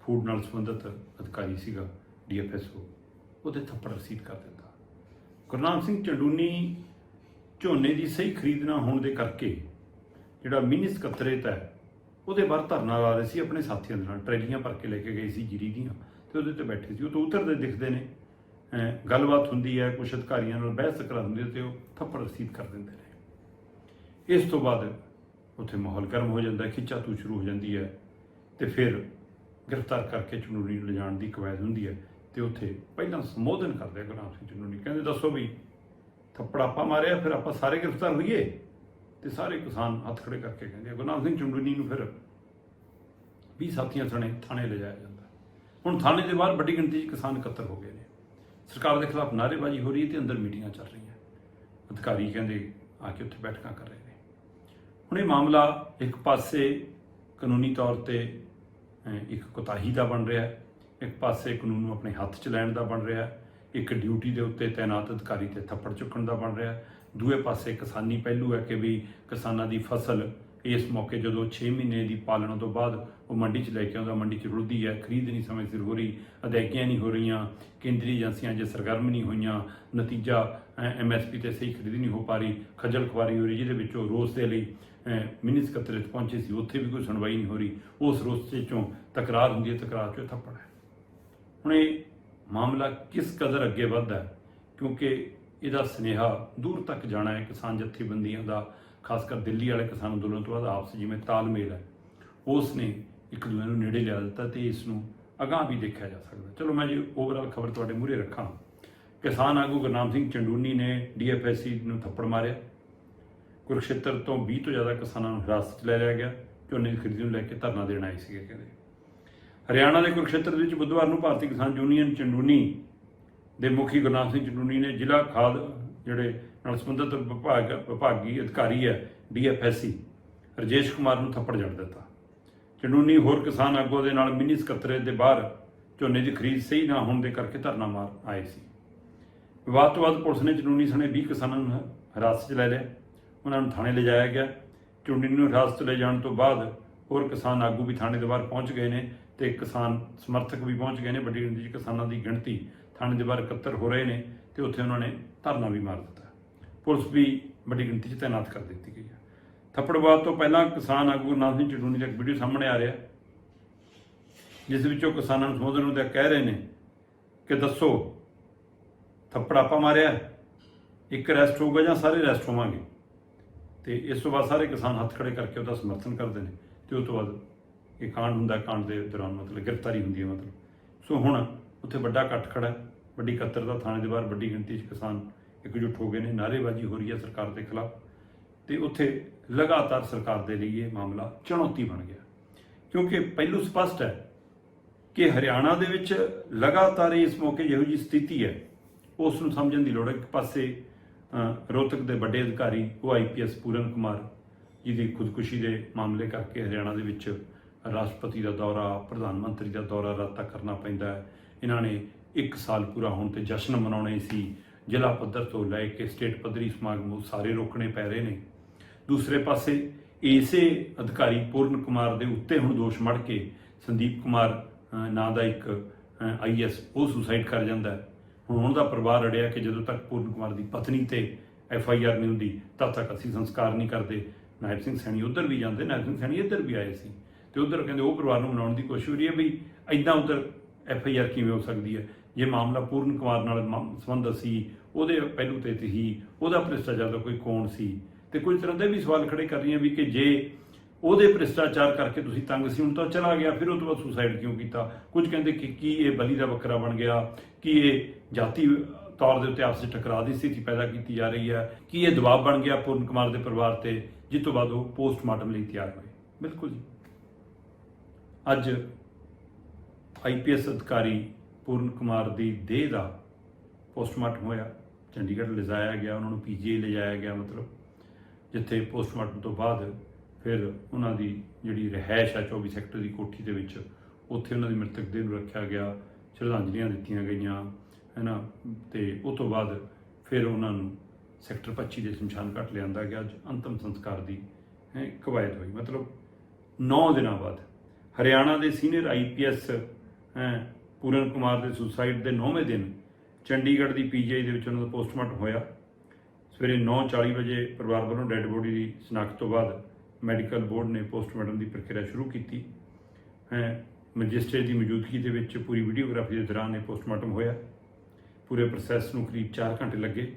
ਫੂਡ ਨਾਲ ਸੰਬੰਧਿਤ ਅਧਿਕਾਰੀ ਸੀਗਾ ਡੀਐਫਐਸਓ। ਉਹਦੇ ਥੱਪੜ ਰਸੀਦ ਕਰ ਦਿੱਤਾ। ਗੁਰਨਾਮ ਸਿੰਘ ਚੰਡੂਨੀ ਝੋਨੇ ਦੀ ਸਹੀ ਖਰੀਦ ਨਾ ਹੋਣ ਦੇ ਕਰਕੇ ਜਿਹੜਾ ਮਿਨੀ ਸਕੱਤਰੇਤ ਹੈ, ਉਹਦੇ ਬਾਹਰ ਧਰਨਾ ਲਾ ਰਹੇ ਸੀ ਆਪਣੇ ਸਾਥੀਆਂ ਦੇ ਨਾਲ, ਟਰੈਲੀਆਂ ਭਰ ਕੇ ਲੈ ਕੇ ਗਏ ਸੀ ਜੀਰੀ ਦੀਆਂ ਤੇ ਉਹਦੇ ਤੇ ਬੈਠੇ ਸੀ। ਉਹ ਤਾਂ ਉਤਰਦੇ ਦਿਖਦੇ ਨੇ ਗੱਲਬਾਤ ਹੁੰਦੀ ਹੈ ਕੁਝ ਅਧਿਕਾਰੀਆਂ ਨਾਲ ਬਹਿਸ ਕਰਾ ਦਿੰਦੇ ਤੇ ਉਹ ਥੱਪੜ ਰਸੀਦ ਕਰ ਦਿੰਦੇ ਨੇ। ਇਸ ਤੋਂ ਬਾਅਦ ਉੱਥੇ ਮਾਹੌਲ ਗਰਮ ਹੋ ਜਾਂਦਾ, ਖਿੱਚਾ ਤੂ ਸ਼ੁਰੂ ਹੋ ਜਾਂਦੀ ਹੈ ਤੇ ਫਿਰ ਗ੍ਰਿਫਤਾਰ ਕਰਕੇ ਚੁਨੂਰੀ ਨੂੰ ਲਿਜਾਣ ਦੀ ਕਵਾਇਦ ਹੁੰਦੀ ਹੈ। ਤੇ ਉੱਥੇ ਪਹਿਲਾਂ ਸੰਬੋਧਨ ਕਰਦੇ ਆ ਗੁਰਨਾਮ ਸਿੰਘ ਚੁਨੂਰੀ ਕਹਿੰਦੇ ਦੱਸੋ ਵੀ ਥੱਪੜ ਆਪਾਂ ਮਾਰਿਆ, ਫਿਰ ਆਪਾਂ ਸਾਰੇ ਗ੍ਰਿਫਤਾਰ ਹੋਈਏ? ਤੇ ਸਾਰੇ ਕਿਸਾਨ ਹੱਥ ਖੜੇ ਕਰਕੇ ਕਹਿੰਦੇ ਆ, ਗੁਰਨਾਮ ਸਿੰਘ ਚੁੰਡੂਨੀ ਨੂੰ ਫਿਰ 20 ਸਾਥੀਆਂ ਸਣੇ ਥਾਣੇ ਲਿਜਾਇਆ ਜਾਂਦਾ। ਹੁਣ ਥਾਣੇ ਦੇ ਬਾਹਰ ਵੱਡੀ ਗਿਣਤੀ 'ਚ ਕਿਸਾਨ ਇਕੱਤਰ ਹੋ ਗਏ ਨੇ। ਸਰਕਾਰ ਦੇ ਖਿਲਾਫ ਨਾਅਰੇਬਾਜ਼ੀ ਹੋ ਰਹੀ ਹੈ ਤੇ ਅੰਦਰ ਮੀਟਿੰਗਾਂ ਚੱਲ ਰਹੀਆਂ। ਅਧਿਕਾਰੀ ਕਹਿੰਦੇ ਆ ਕੇ ਉੱਥੇ ਬੈਠਕਾਂ ਕਰ ਰਹੇ ਨੇ। ਹੁਣ ਇਹ ਮਾਮਲਾ ਇੱਕ ਪਾਸੇ ਕਾਨੂੰਨੀ ਤੌਰ ਤੇ ਇੱਕ ਕੁਤਾਹੀ ਦਾ ਬਣ ਰਿਹਾ ਹੈ। ਇੱਕ ਪਾਸੇ ਕਾਨੂੰਨ ਨੂੰ ਆਪਣੇ ਹੱਥ 'ਚ ਲੈਣ ਦਾ ਬਣ ਰਿਹਾ ਇੱਕ ਡਿਊਟੀ ਦੇ ਉੱਤੇ ਤਾਇਨਾਤ ਅਧਿਕਾਰੀ ਤੇ ਥੱਪੜ ਚੁੱਕਣ ਦਾ ਬਣ ਰਿਹਾ ਦੂਏ ਪਾਸੇ ਕਿਸਾਨੀ ਪਹਿਲੂ ਹੈ ਕਿ ਵੀ ਕਿਸਾਨਾਂ ਦੀ ਫਸਲ ਇਸ ਮੌਕੇ ਜਦੋਂ 6 ਮਹੀਨੇ ਦੀ ਪਾਲਣ ਤੋਂ ਬਾਅਦ ਉਹ ਮੰਡੀ 'ਚ ਲੈ ਕੇ ਆਉਂਦਾ ਮੰਡੀ 'ਚ ਰੁਲਦੀ ਹੈ ਖਰੀਦ ਨਹੀਂ ਸਮੇਂ ਸਿਰ ਹੋ ਰਹੀ ਅਦਾਇਗੀਆਂ ਨਹੀਂ ਹੋ ਰਹੀਆਂ ਕੇਂਦਰੀ ਏਜੰਸੀਆਂ ਜੇ ਸਰਗਰਮ ਨਹੀਂ ਹੋਈਆਂ ਨਤੀਜਾ ਐਮਐਸਪੀ ਤੇ ਸਹੀ ਖਰੀਦ ਨਹੀਂ ਹੋ ਪਾ ਰਹੀ ਖੱਜਲ ਖੁਆਰੀ ਹੋ ਰਹੀ ਜਿਹਦੇ ਵਿੱਚ ਉਹ ਰੋਸ ਦੇ ਲਈ ਅਹ, ਮਿਨੀ ਸਕੱਤਰੇਤ ਪਹੁੰਚੇ ਸੀ ਉੱਥੇ ਵੀ ਕੋਈ ਸੁਣਵਾਈ ਨਹੀਂ ਹੋ ਰਹੀ। ਉਸ ਰੋਸ ਚੋਂ ਤਕਰਾਰ ਹੁੰਦੀ ਹੈ ਤਕਰਾਰ 'ਚੋਂ ਥੱਪੜ ਹੈ। ਹੁਣ ਇਹ ਮਾਮਲਾ ਕਿਸ ਕਦਰ ਅੱਗੇ ਵੱਧਦਾ ਹੈ? ਕਿਉਂਕਿ ਇਹਦਾ ਸੁਨੇਹਾ ਦੂਰ ਤੱਕ ਜਾਣਾ ਹੈ ਕਿਸਾਨ ਜਥੇਬੰਦੀਆਂ ਦਾ, ਖਾਸ ਕਰ ਦਿੱਲੀ ਵਾਲੇ ਕਿਸਾਨ ਅੰਦੋਲਨ ਤੋਂ ਬਾਅਦ ਆਪਸ ਜਿਵੇਂ ਤਾਲਮੇਲ ਹੈ। ਉਸ ਨੇ ਇੱਕ ਦੂਜੇ ਨੂੰ ਨੇੜੇ ਲਿਆ ਦਿੱਤਾ ਤੇ ਇਸ ਨੂੰ ਅਗਾਂਹ ਵੀ ਦੇਖਿਆ ਜਾ ਸਕਦਾ ਚਲੋ ਮੈਂ ਜੀ ਓਵਰਆਲ ਖਬਰ ਤੁਹਾਡੇ ਮੂਹਰੇ ਰੱਖਾਂ। ਕਿਸਾਨ ਆਗੂ ਗੁਰਨਾਮ ਸਿੰਘ ਚੰਡੂਨੀ ਨੇ ਡੀਐਫਐਸਸੀ ਨੂੰ ਥੱਪੜ ਮਾਰਿਆ। ਕੁਰਕਸ਼ੇਤਰ ਤੋਂ 20 ਤੋਂ ਜ਼ਿਆਦਾ ਕਿਸਾਨਾਂ ਨੂੰ ਹਿਰਾਸਤ 'ਚ ਲੈ ਲਿਆ ਗਿਆ। ਝੋਨੇ ਦੀ ਖਰੀਦ ਨੂੰ ਲੈ ਕੇ ਧਰਨਾ ਦੇਣ ਆਏ ਸੀਗੇ ਕਹਿੰਦੇ। ਹਰਿਆਣਾ ਦੇ ਕੁਰਕਸ਼ੇਤਰ ਵਿੱਚ ਬੁੱਧਵਾਰ ਨੂੰ ਭਾਰਤੀ ਕਿਸਾਨ ਯੂਨੀਅਨ ਚੰਡੂਨੀ ਦੇ ਮੁਖੀ ਗੁਰਨਾਮ ਸਿੰਘ ਚੰਡੂਨੀ ਨੇ ਜ਼ਿਲ੍ਹਾ ਖਾਦ ਜਿਹੜੇ ਨਾਲ ਸੰਬੰਧਿਤ ਵਿਭਾਗ ਵਿਭਾਗੀ ਅਧਿਕਾਰੀ ਹੈ ਡੀਐਫਐਸਸੀ ਰਜੇਸ਼ ਕੁਮਾਰ ਨੂੰ ਥੱਪੜ ਜੜ ਦਿੱਤਾ। ਚੰਡੂਨੀ ਹੋਰ ਕਿਸਾਨ ਆਗੂ ਦੇ ਨਾਲ ਮਿੰਨੀ ਸਕੱਤਰੇਤ ਦੇ ਬਾਹਰ ਝੋਨੇ ਦੀ ਖਰੀਦ ਸਹੀ ਨਾ ਹੋਣ ਦੇ ਕਰਕੇ ਧਰਨਾ ਮਾਰ ਆਏ ਸੀ। ਵਿਵਾਦ ਤੋਂ ਬਾਅਦ ਪੁਲਿਸ ਨੇ ਚੰਡੂਨੀ ਸਣੇ 20 ਕਿਸਾਨਾਂ ਨੂੰ ਹਿਰਾਸਤ 'ਚ ਲੈ ਲਿਆ। ਉਹਨਾਂ ਨੂੰ ਥਾਣੇ ਲਿਜਾਇਆ ਗਿਆ। ਚੰਡੂਨੀ ਨੂੰ ਹਿਰਾਸਤ 'ਚ ਲੈ ਜਾਣ ਤੋਂ ਬਾਅਦ ਹੋਰ ਕਿਸਾਨ ਆਗੂ ਵੀ ਥਾਣੇ ਦੇ ਬਾਹਰ ਪਹੁੰਚ ਗਏ ਨੇ। ਤੇ ਕਿਸਾਨ ਸਮਰਥਕ ਵੀ ਪਹੁੰਚ ਗਏ ਨੇ, ਵੱਡੀ ਗਿਣਤੀ 'ਚ ਕਿਸਾਨਾਂ ਦੀ ਗਿਣਤੀ ਥਾਣੇ ਦੇ ਬਾਹਰ ਇਕੱਤਰ ਹੋ ਰਹੇ ਨੇ ਤੇ ਉੱਥੇ ਉਹਨਾਂ ਨੇ ਧਰਨਾ ਵੀ ਮਾਰ ਦਿੱਤਾ। ਪੁਲਿਸ ਵੀ ਵੱਡੀ ਗਿਣਤੀ 'ਚ ਤਾਇਨਾਤ ਕਰ ਦਿੱਤੀ ਗਈ ਹੈ। ਥੱਪੜਵਾਦ ਤੋਂ ਪਹਿਲਾਂ ਕਿਸਾਨ ਆਗੂ ਗੁਰਨਾਥ ਸਿੰਘ ਚੰਡੂਨੀ ਦਾ ਇੱਕ ਵੀਡੀਓ ਸਾਹਮਣੇ ਆ ਰਿਹਾ ਜਿਸ ਵਿੱਚ ਉਹ ਕਿਸਾਨਾਂ ਨੂੰ ਸੰਬੋਧਨ ਹੁੰਦਿਆਂ ਕਹਿ ਰਹੇ ਨੇ ਕਿ ਦੱਸੋ, ਥੱਪੜ ਆਪਾਂ ਮਾਰਿਆ, ਇੱਕ ਰੈਸਟ ਹੋਊਗਾ ਜਾਂ ਸਾਰੇ ਰੈਸਟ ਹੋਵਾਂਗੇ? ਤੇ ਇਸ ਤੋਂ ਬਾਅਦ ਸਾਰੇ ਕਿਸਾਨ ਹੱਥ ਖੜੇ ਕਰਕੇ ਉਹਦਾ ਸਮਰਥਨ ਕਰਦੇ ਨੇ ਤੇ ਉਸ ਤੋਂ ਬਾਅਦ ਇਹ ਕਾਂਡ ਹੁੰਦਾ ਕਾਂਡ ਦੇ ਦੌਰਾਨ ਮਤਲਬ ਗ੍ਰਿਫਤਾਰੀ ਹੁੰਦੀ ਹੈ ਮਤਲਬ। ਸੋ ਹੁਣ ਉੱਥੇ ਵੱਡਾ ਇਕੱਠ ਖੜਾ ਹੈ, ਵੱਡੀ ਕਤਰਦਾ ਥਾਣੇ ਦੇ ਬਾਹਰ ਵੱਡੀ ਗਿਣਤੀ 'ਚ ਕਿਸਾਨ ਇਕਜੁੱਟ ਹੋ ਗਏ ਨੇ ਨਾਅਰੇਬਾਜ਼ੀ ਹੋ ਰਹੀ ਹੈ ਸਰਕਾਰ ਦੇ ਖਿਲਾਫ। ਤੇ ਉੱਥੇ ਲਗਾਤਾਰ ਸਰਕਾਰ ਦੇ ਲਈ ਇਹ ਮਾਮਲਾ ਚੁਣੌਤੀ ਬਣ ਗਿਆ। ਕਿਉਂਕਿ ਪਹਿਲੂ ਸਪਸ਼ਟ ਹੈ ਕਿ ਹਰਿਆਣਾ ਦੇ ਵਿੱਚ ਲਗਾਤਾਰ ਇਸ ਮੌਕੇ ਜਿਹੋ ਜੀ ਸਥਿਤੀ ਹੈ ਉਸ ਨੂੰ ਸਮਝਣ ਦੀ ਲੋੜ ਹੈ। ਇੱਕ ਪਾਸੇ ਅ, ਰੋਹਤਕ ਦੇ ਵੱਡੇ ਅਧਿਕਾਰੀ ਉਹ ਆਈਪੀਐਸ ਪੂਰਨ ਕੁਮਾਰ ਜਿਹਦੀ ਖੁਦਕੁਸ਼ੀ ਦੇ ਮਾਮਲੇ ਕਰਕੇ ਹਰਿਆਣਾ ਦੇ ਵਿੱਚ ਰਾਸ਼ਟਰਪਤੀ ਦਾ ਦੌਰਾ, ਪ੍ਰਧਾਨ ਮੰਤਰੀ ਦਾ ਦੌਰਾ ਰੱਦ ਤੱਕ ਕਰਨਾ ਪੈਂਦਾ ਹੈ। ਇਹਨਾਂ ਨੇ 1 ਸਾਲ ਪੂਰਾ ਹੋਣ ਤੇ ਜਸ਼ਨ ਮਨਾਉਣੇ ਸੀ। ਜ਼ਿਲ੍ਹਾ ਪੱਧਰ ਤੋਂ ਲੈ ਕੇ ਸਟੇਟ ਪੱਧਰੀ ਸਮਾਗਮ ਉਹ ਸਾਰੇ ਰੋਕਣੇ ਪੈ ਰਹੇ ਨੇ। ਦੂਸਰੇ ਪਾਸੇ, ਇਸੇ ਅਧਿਕਾਰੀ ਪੂਰਨ ਕੁਮਾਰ ਦੇ ਉੱਤੇ ਹੁਣ ਦੋਸ਼ ਮੜ ਕੇ ਸੰਦੀਪ ਕੁਮਾਰ ਨਾਂ ਦਾ ਇੱਕ ਆਈਐਸ ਉਹ ਸੁਸਾਈਡ ਕਰ ਜਾਂਦਾ ਹੁਣ ਉਹਨਾਂ ਦਾ ਪਰਿਵਾਰ ਅੜਿਆ ਕਿ ਜਦੋਂ ਤੱਕ ਪੂਰਨ ਕੁਮਾਰ ਦੀ ਪਤਨੀ ਤੇ ਐਫ ਆਈ ਆਰ ਨਹੀਂ ਹੁੰਦੀ, ਤਦ ਤੱਕ ਅਸੀਂ ਸੰਸਕਾਰ ਨਹੀਂ ਕਰਦੇ। ਨਾਇਬ ਸਿੰਘ ਸੈਣੀ ਉੱਧਰ ਵੀ ਜਾਂਦੇ, ਨਾਇਬ ਸਿੰਘ ਸੈਣੀ ਇੱਧਰ ਵੀ ਆਏ ਸੀ। ਤੇ ਉੱਧਰ ਕਹਿੰਦੇ ਉਹ ਪਰਿਵਾਰ ਨੂੰ ਮਨਾਉਣ ਦੀ ਕੋਸ਼ਿਸ਼ ਹੋ ਰਹੀ ਹੈ ਵੀ ਐਦਾਂ ਉੱਧਰ ਐਫ ਆਈ ਆਰ ਕਿਵੇਂ ਹੋ ਸਕਦੀ ਹੈ? ਜੇ ਮਾਮਲਾ ਪੂਰਨ ਕੁਮਾਰ ਨਾਲ ਮਾ- ਸੰਬੰਧਿਤ ਸੀ, ਉਹਦੇ ਪਹਿਲੂ ਤੇ ਸੀ ਉਹਦਾ ਭ੍ਰਿਸ਼ਟਾਚਾਰ ਦਾ ਕੋਈ ਕੌਣ ਸੀ? ਤੇ ਕੁਝ ਤਰ੍ਹਾਂ ਦੇ ਵੀ ਸਵਾਲ ਖੜੇ ਕਰ ਰਹੀਆਂ ਵੀ ਕਿ ਜੇ ਉਹਦੇ ਭ੍ਰਿਸ਼ਟਾਚਾਰ ਕਰਕੇ ਤੁਸੀਂ ਤੰਗ ਸੀ, ਹੁਣ ਤਾਂ ਚਲਾ ਗਿਆ, ਫਿਰ ਉਹ ਤੋਂ ਬਾਅਦ ਸੁਸਾਈਡ ਕਿਉਂ ਕੀਤਾ? ਕੁਝ ਕਹਿੰਦੇ ਕਿ ਕੀ ਇਹ ਬਲੀ ਦਾ ਬੱਕਰਾ ਬਣ ਗਿਆ? ਕੀ ਇਹ ਜਾਤੀ ਤੌਰ ਦੇ ਉੱਤੇ ਆਪਸ ਟਕਰਾਅ ਦੀ ਸਥਿਤੀ ਪੈਦਾ ਕੀਤੀ ਜਾ ਰਹੀ ਹੈ? ਕੀ ਇਹ ਦਬਾਅ ਬਣ ਗਿਆ ਪੂਰਨ ਕੁਮਾਰ ਦੇ ਪਰਿਵਾਰ ਤੇ, ਜਿਸ ਤੋਂ ਬਾਅਦ ਉਹ ਪੋਸਟਮਾਰਟਮ ਲਈ ਤਿਆਰ ਹੋਏ? ਬਿਲਕੁਲ ਜੀ। ਅੱਜ ਆਈਪੀਐਸ ਅਧਿਕਾਰੀ ਪੂਰਨ ਕੁਮਾਰ ਦੀ ਦੇਹ ਦਾ ਪੋਸਟਮਾਰਟਮ ਹੋਇਆ। ਚੰਡੀਗੜ੍ਹ ਲਿਜਾਇਆ ਗਿਆ, ਉਹਨਾਂ ਨੂੰ ਪੀਜੀਆਈ ਲਿਜਾਇਆ ਗਿਆ ਮਤਲਬ, ਜਿੱਥੇ ਪੋਸਟਮਾਰਟਮ ਤੋਂ ਬਾਅਦ ਫਿਰ ਉਹਨਾਂ ਦੀ ਜਿਹੜੀ ਰਹਿائش ਆ 24 ਸੈਕਟਰ ਦੀ ਕੋਠੀ ਦੇ ਵਿੱਚ, ਉੱਥੇ ਉਹਨਾਂ ਦੀ ਮ੍ਰਿਤਕ ਦੇਹ ਨੂੰ ਰੱਖਿਆ ਗਿਆ, ਸ਼ਰਧਾਂਜਲੀਆਂ ਦਿੱਤੀਆਂ ਗਈਆਂ, ਹੈਨਾ? ਤੇ ਉਸ ਤੋਂ ਬਾਅਦ ਫਿਰ ਉਹਨਾਂ ਨੂੰ ਸੈਕਟਰ 25 ਦੇ ਸ਼ਮਸ਼ਾਨ ਘਾਟ ਲਿਆਂਦਾ ਗਿਆ, ਅੱਜ ਅੰਤਮ ਸੰਸਕਾਰ ਦੀ ਹੈ, ਕਵਾਇਦ ਹੋਈ। ਮਤਲਬ 9 ਦਿਨਾਂ ਬਾਅਦ ਹਰਿਆਣਾ ਦੇ ਸੀਨੀਅਰ ਆਈਪੀਐਸ ਹੈ, ਪੂਰਨ ਕੁਮਾਰ ਦੇ ਸੁਸਾਈਡ ਦੇ 9ਵੇਂ ਦਿਨ ਚੰਡੀਗੜ੍ਹ ਦੀ ਪੀਜੀਆਈ ਦੇ ਵਿੱਚ ਉਹਨਾਂ ਦਾ ਪੋਸਟਮਾਰਟਮ ਹੋਇਆ। ਸਵੇਰੇ 9:40 ਵਜੇ ਪਰਿਵਾਰ ਵੱਲੋਂ ਡੈੱਡ ਬੋਡੀ ਦੀ ਸ਼ਨਾਖਤ ਤੋਂ ਬਾਅਦ ਮੈਡੀਕਲ ਬੋਰਡ ਨੇ ਪੋਸਟਮਾਰਟਮ ਦੀ ਪ੍ਰਕਿਰਿਆ ਸ਼ੁਰੂ ਕੀਤੀ। ਹੈ, ਮੈਜਿਸਟਰੇਟ ਦੀ ਮੌਜੂਦਗੀ ਦੇ ਵਿੱਚ ਪੂਰੀ ਵੀਡੀਓਗ੍ਰਾਫੀ ਦੇ ਦੌਰਾਨ ਇਹ ਪੋਸਟਮਾਰਟਮ ਹੋਇਆ। ਪੂਰੇ ਪ੍ਰੋਸੈਸ ਨੂੰ ਕਰੀਬ 4 ਘੰਟੇ ਲੱਗੇ।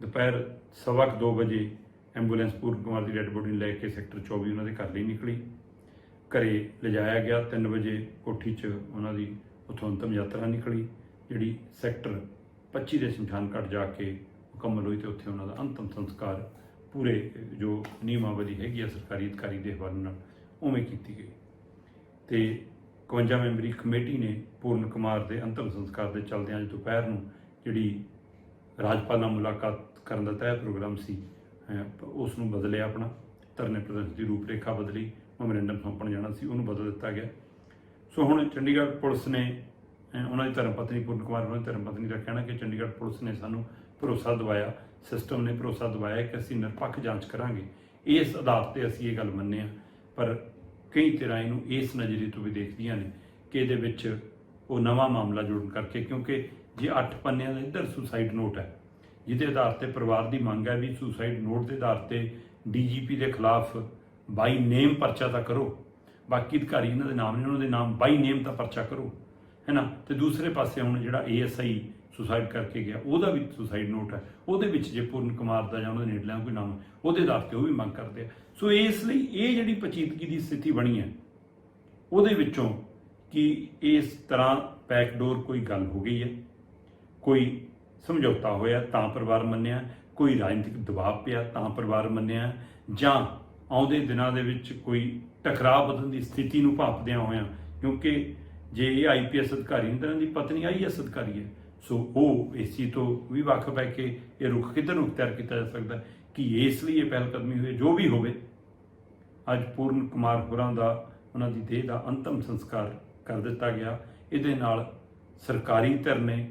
ਦੁਪਹਿਰ ਸਵਾ ਕੁ ਦੋ ਵਜੇ ਐਂਬੂਲੈਂਸ ਪੂਰਨ ਕੁਮਾਰ ਦੀ ਡੈੱਡ ਬੋਡੀ ਨੂੰ ਲੈ ਕੇ ਸੈਕਟਰ 24 ਉਹਨਾਂ ਦੇ ਘਰ ਲਈ ਨਿਕਲੀ। ਘਰੇ ਲਿਜਾਇਆ ਗਿਆ। 3 ਵਜੇ ਕੋਠੀ 'ਚ ਉਹਨਾਂ ਦੀ ਉੱਥੋਂ ਅੰਤਮ ਯਾਤਰਾ ਨਿਕਲੀ, ਜਿਹੜੀ ਸੈਕਟਰ 25 ਦੇ ਸ਼ਮਸ਼ਾਨ ਜਾ ਕੇ ਮੁਕੰਮਲ ਹੋਈ ਤੇ ਉੱਥੇ ਉਹਨਾਂ ਦਾ ਅੰਤਮ ਸੰਸਕਾਰ ਪੂਰੇ ਜੋ ਨਿਯਮਾਵਲੀ ਹੈਗੀ ਆ ਸਰਕਾਰੀ ਅਧਿਕਾਰੀ ਦੇ ਹਵਾਲੇ ਨਾਲ ਉਵੇਂ ਕੀਤੀ ਗਈ। ਤੇ 51 ਮੈਂਬਰੀ ਕਮੇਟੀ ਨੇ ਪੂਰਨ ਕੁਮਾਰ ਦੇ ਅੰਤਮ ਸੰਸਕਾਰ ਦੇ ਚਲਦਿਆਂ ਅੱਜ ਦੁਪਹਿਰ ਨੂੰ ਜਿਹੜੀ ਰਾਜਪਾਲ ਨਾਲ ਮੁਲਾਕਾਤ ਕਰਨ ਦਾ ਤੈਅ ਪ੍ਰੋਗਰਾਮ ਸੀ ਉਸ ਨੂੰ ਬਦਲਿਆ ਆਪਣਾ। ਧਰਨੇ ਪ੍ਰਦਰਸ਼ਨ ਦੀ ਰੂਪਰੇਖਾ ਬਦਲੀ ਮੈਮੋਰੈਂਡਮ ਸੌਂਪਣ ਜਾਣਾ ਸੀ, ਉਹਨੂੰ ਬਦਲ ਦਿੱਤਾ ਗਿਆ। ਸੋ ਹੁਣ ਚੰਡੀਗੜ੍ਹ ਪੁਲਿਸ ਨੇ ਉਹਨਾਂ ਦੀ ਧਰਮ ਪਤਨੀ ਪੂਰਨ ਕੁਮਾਰ ਉਹਨਾਂ ਦੀ ਧਰਮ ਪਤਨੀ ਦਾ ਕਹਿਣਾ ਕਿ ਚੰਡੀਗੜ੍ਹ ਪੁਲਿਸ ਨੇ ਸਾਨੂੰ ਭਰੋਸਾ ਦਵਾਇਆ, ਸਿਸਟਮ ਨੇ ਭਰੋਸਾ ਦਵਾਇਆ ਕਿ ਅਸੀਂ ਨਿਰਪੱਖ ਜਾਂਚ ਕਰਾਂਗੇ। ਇਸ ਆਧਾਰ ਤੇ ਅਸੀਂ ਇਹ ਗੱਲ ਮੰਨੇ ਆ ਪਰ ਕਈ ਤਰ੍ਹਾਂ ਇਹਨੂੰ ਇਸ ਨਜ਼ਰੀਏ ਤੋਂ ਵੀ ਦੇਖਦੀਆਂ ਨੇ ਕਿ ਇਹਦੇ ਵਿੱਚ ਉਹ ਨਵਾਂ ਮਾਮਲਾ ਜੁੜਨ ਕਰਕੇ, ਕਿਉਂਕਿ ਜੇ 8 ਪੰਨਿਆਂ ਦਾ ਇੱਧਰ ਸੁਸਾਈਡ ਨੋਟ ਹੈ, ਜਿਹਦੇ ਆਧਾਰ ਤੇ ਪਰਿਵਾਰ ਦੀ ਮੰਗ ਹੈ ਵੀ ਸੁਸਾਈਡ ਨੋਟ ਦੇ ਆਧਾਰ ਤੇ ਡੀਜੀਪੀ ਦੇ ਖਿਲਾਫ ਬਾਈ ਨੇਮ ਪਰਚਾ ਤਾਂ ਕਰੋ। ਬਾਕੀ ਅਧਿਕਾਰੀ ਇਹਨਾਂ ਦੇ ਨਾਮ ਨੇ, ਉਹਨਾਂ ਦੇ ਨਾਮ ਬਾਈ ਨੇਮ ਤਾਂ ਪਰਚਾ ਕਰੋ। ਹੈ ਨਾ ਤੇ ਦੂਸਰੇ ਪਾਸੇ ਹੁਣ ਜਿਹੜਾ ਏਐਸਆਈ ਸੁਸਾਈਡ ਕਰਕੇ ਗਿਆ, ਉਹਦਾ ਵੀ ਸੁਸਾਈਡ ਨੋਟ ਹੈ। ਉਹਦੇ ਵਿੱਚ ਜੇ ਪੂਰਨ ਕੁਮਾਰ ਦਾ ਜਾਂ ਉਹਨਾਂ ਦੇ ਨੇੜਲਿਆਂ ਕੋਈ ਨਾਮ ਉਹਦੇ ਆਧਾਰ ਤੇ ਉਹ ਵੀ ਮੰਗ ਕਰਦੇ ਆ। ਸੋ ਇਸ ਲਈ ਇਹ ਜਿਹੜੀ ਪਚੀਦਗੀ ਦੀ ਸਥਿਤੀ ਬਣੀ ਹੈ, ਉਹਦੇ ਵਿੱਚੋਂ ਕਿ ਇਸ ਤਰ੍ਹਾਂ ਪੈਕਡੋਰ ਕੋਈ ਗੱਲ ਹੋ ਗਈ ਹੈ। ਕੋਈ ਸਮਝੌਤਾ ਹੋਇਆ ਤਾਂ ਪਰਿਵਾਰ ਮੰਨਿਆ, ਕੋਈ ਰਾਜਨੀਤਿਕ ਦਬਾਅ ਪਿਆ ਤਾਂ ਪਰਿਵਾਰ ਮੰਨਿਆ, ਜਾਂ ਆਉਂਦੇ ਦਿਨਾਂ ਦੇ ਵਿੱਚ ਕੋਈ ਟਕਰਾਅ ਵਧਣ ਦੀ ਸਥਿਤੀ ਨੂੰ ਭਾਪਦਿਆਂ ਹੋਇਆਂ, ਕਿਉਂਕਿ ਜੇ ਇਹ ਆਈਪੀਐਸ ਅਧਿਕਾਰੀ ਨੇ ਤਾਂ ਇਹਨਾਂ ਦੀ ਪਤਨੀ ਆਈਐਸ ਅਧਿਕਾਰੀ ਹੈ। ਸੋ ਉਹ ਇਸ ਚੀਜ਼ ਤੋਂ ਵੀ ਵਾਕਫ ਹੈ ਕਿ ਇਹ ਰੁਖ ਕਿੱਧਰ ਨੂੰ ਤਿਆਰ ਕੀਤਾ ਜਾ ਸਕਦਾ ਕਿ ਇਸ ਲਈ ਇਹ ਪਹਿਲ ਕਦਮੀ ਹੋਈ ਜੋ ਵੀ ਹੋਵੇ, ਅੱਜ ਪੂਰਨ ਕੁਮਾਰ ਹੋਰਾਂ ਦਾ, ਉਹਨਾਂ ਦੀ ਦੇਹ ਦਾ ਅੰਤਮ ਸੰਸਕਾਰ ਕਰ ਦਿੱਤਾ ਗਿਆ। ਇਹਦੇ ਨਾਲ ਸਰਕਾਰੀ ਧਿਰ ਨੇ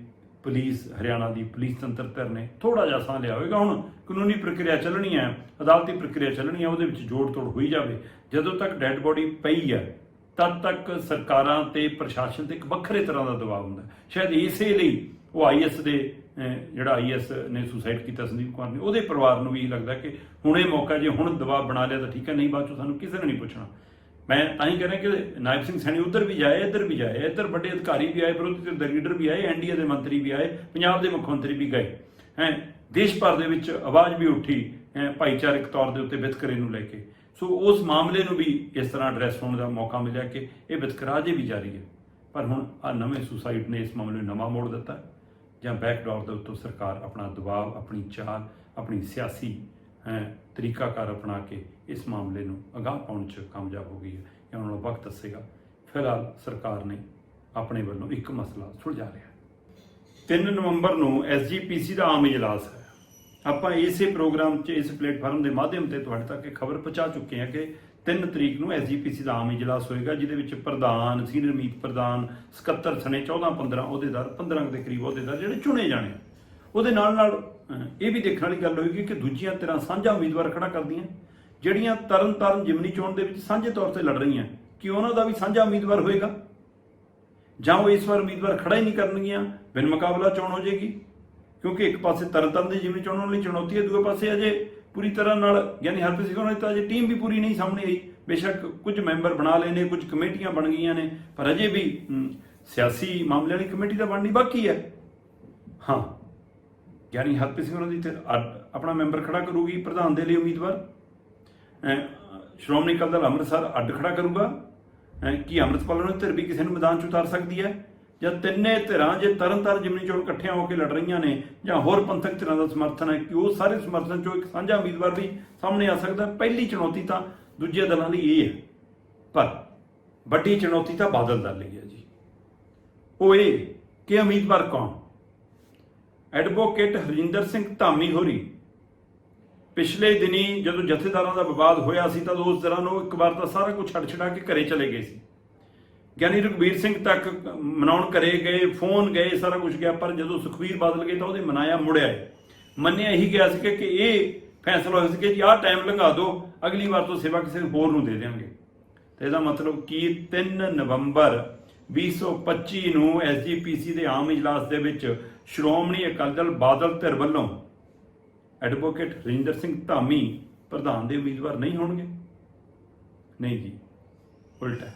ਪੁਲਿਸ ਹਰਿਆਣਾ ਦੀ ਪੁਲਿਸ ਤੰਤਰ ਧਿਰ ਨੇ ਥੋੜਾ ਜਿਹਾ ਸਾਹ ਲਿਆ ਹੋਵੇਗਾ। ਹੁਣ ਕਾਨੂੰਨੀ ਪ੍ਰਕਿਰਿਆ ਚੱਲਣੀ ਹੈ ਅਦਾਲਤੀ ਪ੍ਰਕਿਰਿਆ ਚੱਲਣੀ ਹੈ ਉਹਦੇ ਵਿੱਚ ਜੋੜ ਤੋੜ ਹੋਈ ਜਾਵੇ। ਜਦੋਂ ਤੱਕ ਡੈੱਡ ਬੋਡੀ ਪਈ ਹੈ ਤਦ ਤੱਕ ਸਰਕਾਰਾਂ ਤੇ ਪ੍ਰਸ਼ਾਸਨ ਤੇ ਇੱਕ ਵੱਖਰੇ ਤਰ੍ਹਾਂ ਦਾ ਦਬਾਅ ਹੁੰਦਾ ਸ਼ਾਇਦ ਇਸੇ ਲਈ ਉਹ ਆਈਐਸ ਦੇ ਅਹ, ਜਿਹੜਾ ਆਈਐਸ ਨੇ ਸੁਸਾਈਡ ਕੀਤਾ ਸੰਦੀਪ ਕੁਮਾਰ ਨੇ ਉਹਦੇ ਪਰਿਵਾਰ ਨੂੰ ਵੀ ਇਹ ਲੱਗਦਾ ਕਿ ਹੁਣ ਇਹ ਮੌਕਾ ਜੇ ਹੁਣ ਦਬਾਅ ਬਣਾ ਲਿਆ ਤਾਂ ਠੀਕ ਹੈ ਨਹੀਂ ਬਾਅਦ ਚੋਂ ਸਾਨੂੰ ਕਿਸੇ ਨੇ ਨਹੀਂ ਪੁੱਛਣਾ। ਮੈਂ ਤਾਂ ਹੀ ਕਹਿੰਦਾ ਕਿ ਨਾਇਬ ਸਿੰਘ ਸੈਣੀ ਉਧਰ ਵੀ ਜਾਏ ਇੱਧਰ ਵੀ ਜਾਏ ਇੱਧਰ ਵੱਡੇ ਅਧਿਕਾਰੀ ਵੀ ਆਏ ਵਿਰੋਧੀ ਧਿਰ ਦੇ ਲੀਡਰ ਵੀ ਆਏ ਐਨਡੀਏ ਦੇ ਮੰਤਰੀ ਵੀ ਆਏ ਪੰਜਾਬ ਦੇ ਮੁੱਖ ਮੰਤਰੀ ਵੀ ਗਏ। ਹੈ ਦੇਸ਼ ਭਰ ਦੇ ਵਿੱਚ ਆਵਾਜ਼ ਵੀ ਉੱਠੀ ਹੈਂ, ਭਾਈਚਾਰਕ ਤੌਰ ਦੇ ਉੱਤੇ ਵਿਤਕਰੇ ਨੂੰ ਲੈ ਕੇ। ਸੋ ਉਸ ਮਾਮਲੇ ਨੂੰ ਵੀ ਇਸ ਤਰ੍ਹਾਂ ਐਡਰੈਸ ਹੋਣ ਦਾ ਮੌਕਾ ਮਿਲਿਆ ਕਿ ਇਹ ਵਿਤਕਰਾ ਜੇ ਵੀ ਜਾਰੀ ਹੈ। ਪਰ ਹੁਣ ਆ ਨਵੇਂ ਸੁਸਾਈਡ ਨੇ ਇਸ ਮਾਮਲੇ ਨੂੰ ਨਵਾਂ ਮੋੜ ਦਿੱਤਾ। ਜਾਂ ਬੈਕਡੋਰ ਦੇ ਉੱਤੋਂ ਸਰਕਾਰ ਆਪਣਾ ਦਬਾਅ ਆਪਣੀ ਚਾਲ ਆਪਣੀ ਸਿਆਸੀ ਹੈ ਤਰੀਕਾਕਾਰ ਅਪਣਾ ਕੇ ਇਸ ਮਾਮਲੇ ਨੂੰ ਅਗਾਹ ਪਾਉਣ 'ਚ ਕਾਮਯਾਬ ਹੋ ਗਈ ਹੈ। ਇਹ ਉਹਨਾਂ ਨੂੰ ਵਕਤ ਦੱਸੇਗਾ। ਫਿਲਹਾਲ ਸਰਕਾਰ ਨੇ ਆਪਣੇ ਵੱਲੋਂ ਇੱਕ ਮਸਲਾ ਸੁਲਝਾ ਲਿਆ 3 ਨਵੰਬਰ ਨੂੰ ਐਸਜੀਪੀਸੀ ਦਾ ਆਮ ਇਜਲਾਸ ਹੈ। ਆਪਾਂ ਇਸੇ ਪ੍ਰੋਗਰਾਮ 'ਚ, ਇਸ ਪਲੇਟਫਾਰਮ ਦੇ ਮਾਧਿਅਮ ਤੇ ਤੁਹਾਡੇ ਤੱਕ ਇਹ ਖਬਰ ਪਹੁੰਚਾ ਚੁੱਕੇ ਹਾਂ ਕਿ 3 ਤਰੀਕ ਨੂੰ ਐਸਜੀਪੀਸੀ ਦਾ ਆਮ ਇਜਲਾਸ ਹੋਏਗਾ, ਜਿਹਦੇ ਵਿੱਚ ਪ੍ਰਧਾਨ, ਸੀਨੀਅਰ ਮੀਤ ਪ੍ਰਧਾਨ 77 ਸਣੇ 14 15 ਅਹੁਦੇਦਾਰ 15 ਦੇ ਕਰੀਬ ਅਹੁਦੇਦਾਰ ਜਿਹੜੇ ਚੁਣੇ ਜਾਣੇ ਆ। ਉਹਦੇ ਨਾਲ ਨਾਲ ਇਹ ਵੀ ਦੇਖਣ ਵਾਲੀ ਗੱਲ ਹੋਏਗੀ ਕਿ ਦੂਜੀਆਂ ਤਰ੍ਹਾਂ ਸਾਂਝਾ ਉਮੀਦਵਾਰ ਖੜਾ ਕਰਦੀਆਂ, ਜਿਹੜੀਆਂ ਤਰਨ ਤਾਰਨ ਜਿਮਨੀ ਚੋਣ ਦੇ ਵਿੱਚ ਸਾਂਝੇ ਤੌਰ ਤੇ ਲੜ ਰਹੀਆਂ, ਕਿ ਉਹਨਾਂ ਦਾ ਵੀ ਸਾਂਝਾ ਉਮੀਦਵਾਰ ਹੋਏਗਾ? ਜਾਂ ਉਹ ਇਸ ਵਾਰ ਉਮੀਦਵਾਰ ਖੜਾ ਹੀ ਨਹੀਂ ਕਰਨਗੀਆਂ, ਬਿਨ ਮੁਕਾਬਲਾ ਚੋਣ ਹੋ ਜਾਏਗੀ? ਕਿਉਂਕਿ ਇੱਕ ਪਾਸੇ ਤਰਨਤਾਰਨ ਦੀ ਜਿਮਨੀ ਚੋਣ ਲਈ ਚੁਣੌਤੀ ਹੈ, ਦੂਜੇ ਪਾਸੇ ਅਜੇ ਪੂਰੀ ਤਰ੍ਹਾਂ ਨਾਲ, ਯਾਨੀ ਹਰਪ੍ਰੀਤ ਸਿੰਘ ਉਹਨਾਂ ਦੀ ਤਾਂ ਅਜੇ ਟੀਮ ਵੀ ਪੂਰੀ ਨਹੀਂ ਸਾਹਮਣੇ ਆਈ। ਬੇਸ਼ੱਕ ਕੁਝ ਮੈਂਬਰ ਬਣਾ ਲਏ ਨੇ, ਕੁਝ ਕਮੇਟੀਆਂ ਬਣ ਗਈਆਂ ਨੇ, ਪਰ ਅਜੇ ਵੀ ਸਿਆਸੀ ਮਾਮਲਿਆਂ ਦੀ ਕਮੇਟੀ ਤਾਂ ਬਣਨੀ ਬਾਕੀ ਹੈ। ਹਾਂ। ਗਿਆਨੀ ਹਰਪ੍ਰੀਤ ਸਿੰਘ ਉਹਨਾਂ ਦੀ ਤੇ ਅੱਡ- ਆਪਣਾ ਮੈਂਬਰ ਖੜਾ ਕਰੂਗੀ ਪ੍ਰਧਾਨ ਦੇ ਲਈ ਉਮੀਦਵਾਰ। ਅਹ ਸ਼੍ਰੋਮਣੀ ਅਕਾਲੀ ਦਲ ਅੰਮ੍ਰਿਤਸਰ ਅੱਡ ਖੜਾ ਕਰੂਗਾ। ਅਹ ਕੀ ਅੰਮ੍ਰਿਤਪਾਲ ਨੂੰ ਧਿਰ ਵੀ ਕਿਸੇ ਨੂੰ ਮੈਦਾਨ 'ਚ ਉਤਾਰ ਸਕਦੀ ਹੈ? ਜਾਂ ਤਿੰਨੇ ਧਿਰਾਂ ਜੇ ਤਰਨਤਾਰਨ ਜਿਮਨੀ ਚੋਣ ਇਕੱਠਿਆਂ ਹੋ ਕੇ ਲੜ ਰਹੀਆਂ ਨੇ, ਜਾਂ ਹੋਰ ਪੰਥਕ ਧਿਰਾਂ ਦਾ ਸਮਰਥਨ ਹੈ ਕਿ ਉਹ ਸਾਰੇ ਸਮਰਥਨ 'ਚੋਂ ਇੱਕ ਸਾਂਝਾ ਉਮੀਦਵਾਰ ਵੀ ਸਾਹਮਣੇ ਆ ਸਕਦਾ? ਪਹਿਲੀ ਚੁਣੌਤੀ ਤਾਂ ਦੂਜੇ ਦਲਾਂ ਲਈ ਇਹ ਹੈ। ਪਰ ਵੱਡੀ ਚੁਣੌਤੀ ਤਾਂ ਬਾਦਲ ਦਲ ਲਈ ਹੈ ਜੀ। ਉਹ ਇਹ ਕਿ ਉਮੀਦਵਾਰ ਕੌਣ? ਐਡਵੋਕੇਟ ਹਰਜਿੰਦਰ ਸਿੰਘ ਧਾਮੀ ਹੋਰੀ। ਪਿਛਲੇ ਦਿਨੀ ਜਦੋਂ ਜਥੇਦਾਰਾਂ ਦਾ ਵਿਵਾਦ ਹੋਇਆ ਸੀ, ਤਾਂ ਉਸ ਦੌਰਾਨ ਉਹ ਇੱਕ ਵਾਰ ਤਾਂ ਸਾਰਾ ਕੁਝ ਛੱਡ ਛਡਾ ਕੇ ਘਰੇ ਚਲੇ ਗਏ ਸੀ। ਗਿਆਨੀ ਰਘਬੀਰ ਸਿੰਘ ਤੱਕ ਮਨਾਉਣ ਕਰੇ ਗਏ, ਫੋਨ ਗਏ, ਸਾਰਾ ਕੁਝ ਗਿਆ, ਪਰ ਜਦੋਂ ਸੁਖਵੀਰ ਬਾਦਲ ਗਏ ਤਾਂ ਉਹਦੇ ਮਨਾਇਆ ਮੁੜਿਆ ਮੰਨਿਆ ਇਹੀ ਗਿਆ ਸੀ ਕਿ ਕਿ ਇਹ ਫੈਸਲਾ ਹੋਇਆ ਸੀ ਕਿ ਜੀ ਆਹ ਟਾਈਮ ਲੰਘਾ ਦਿਓ, ਅਗਲੀ ਵਾਰ ਤੋਂ ਸੇਵਾ ਕਿਸੇ ਹੋਰ ਨੂੰ ਦੇ ਦੇਵਾਂਗੇ ਤੇ ਇਹਦਾ ਮਤਲਬ ਕੀ? 3 ਨਵੰਬਰ 2025 ਨੂੰ ਐਸਜੀਪੀਸੀ ਦੇ ਆਮ ਇਜਲਾਸ ਦੇ ਵਿੱਚ ਸ਼੍ਰੋਮਣੀ ਅਕਾਲੀ ਦਲ ਬਾਦਲ ਧਿਰ ਵੱਲੋਂ ਐਡਵੋਕੇਟ ਰਿੰਦਰ ਸਿੰਘ ਧਾਮੀ ਪ੍ਰਧਾਨ ਦੇ ਉਮੀਦਵਾਰ ਨਹੀਂ ਹੋਣਗੇ। ਨਹੀਂ ਜੀ, ਉਲਟਾ।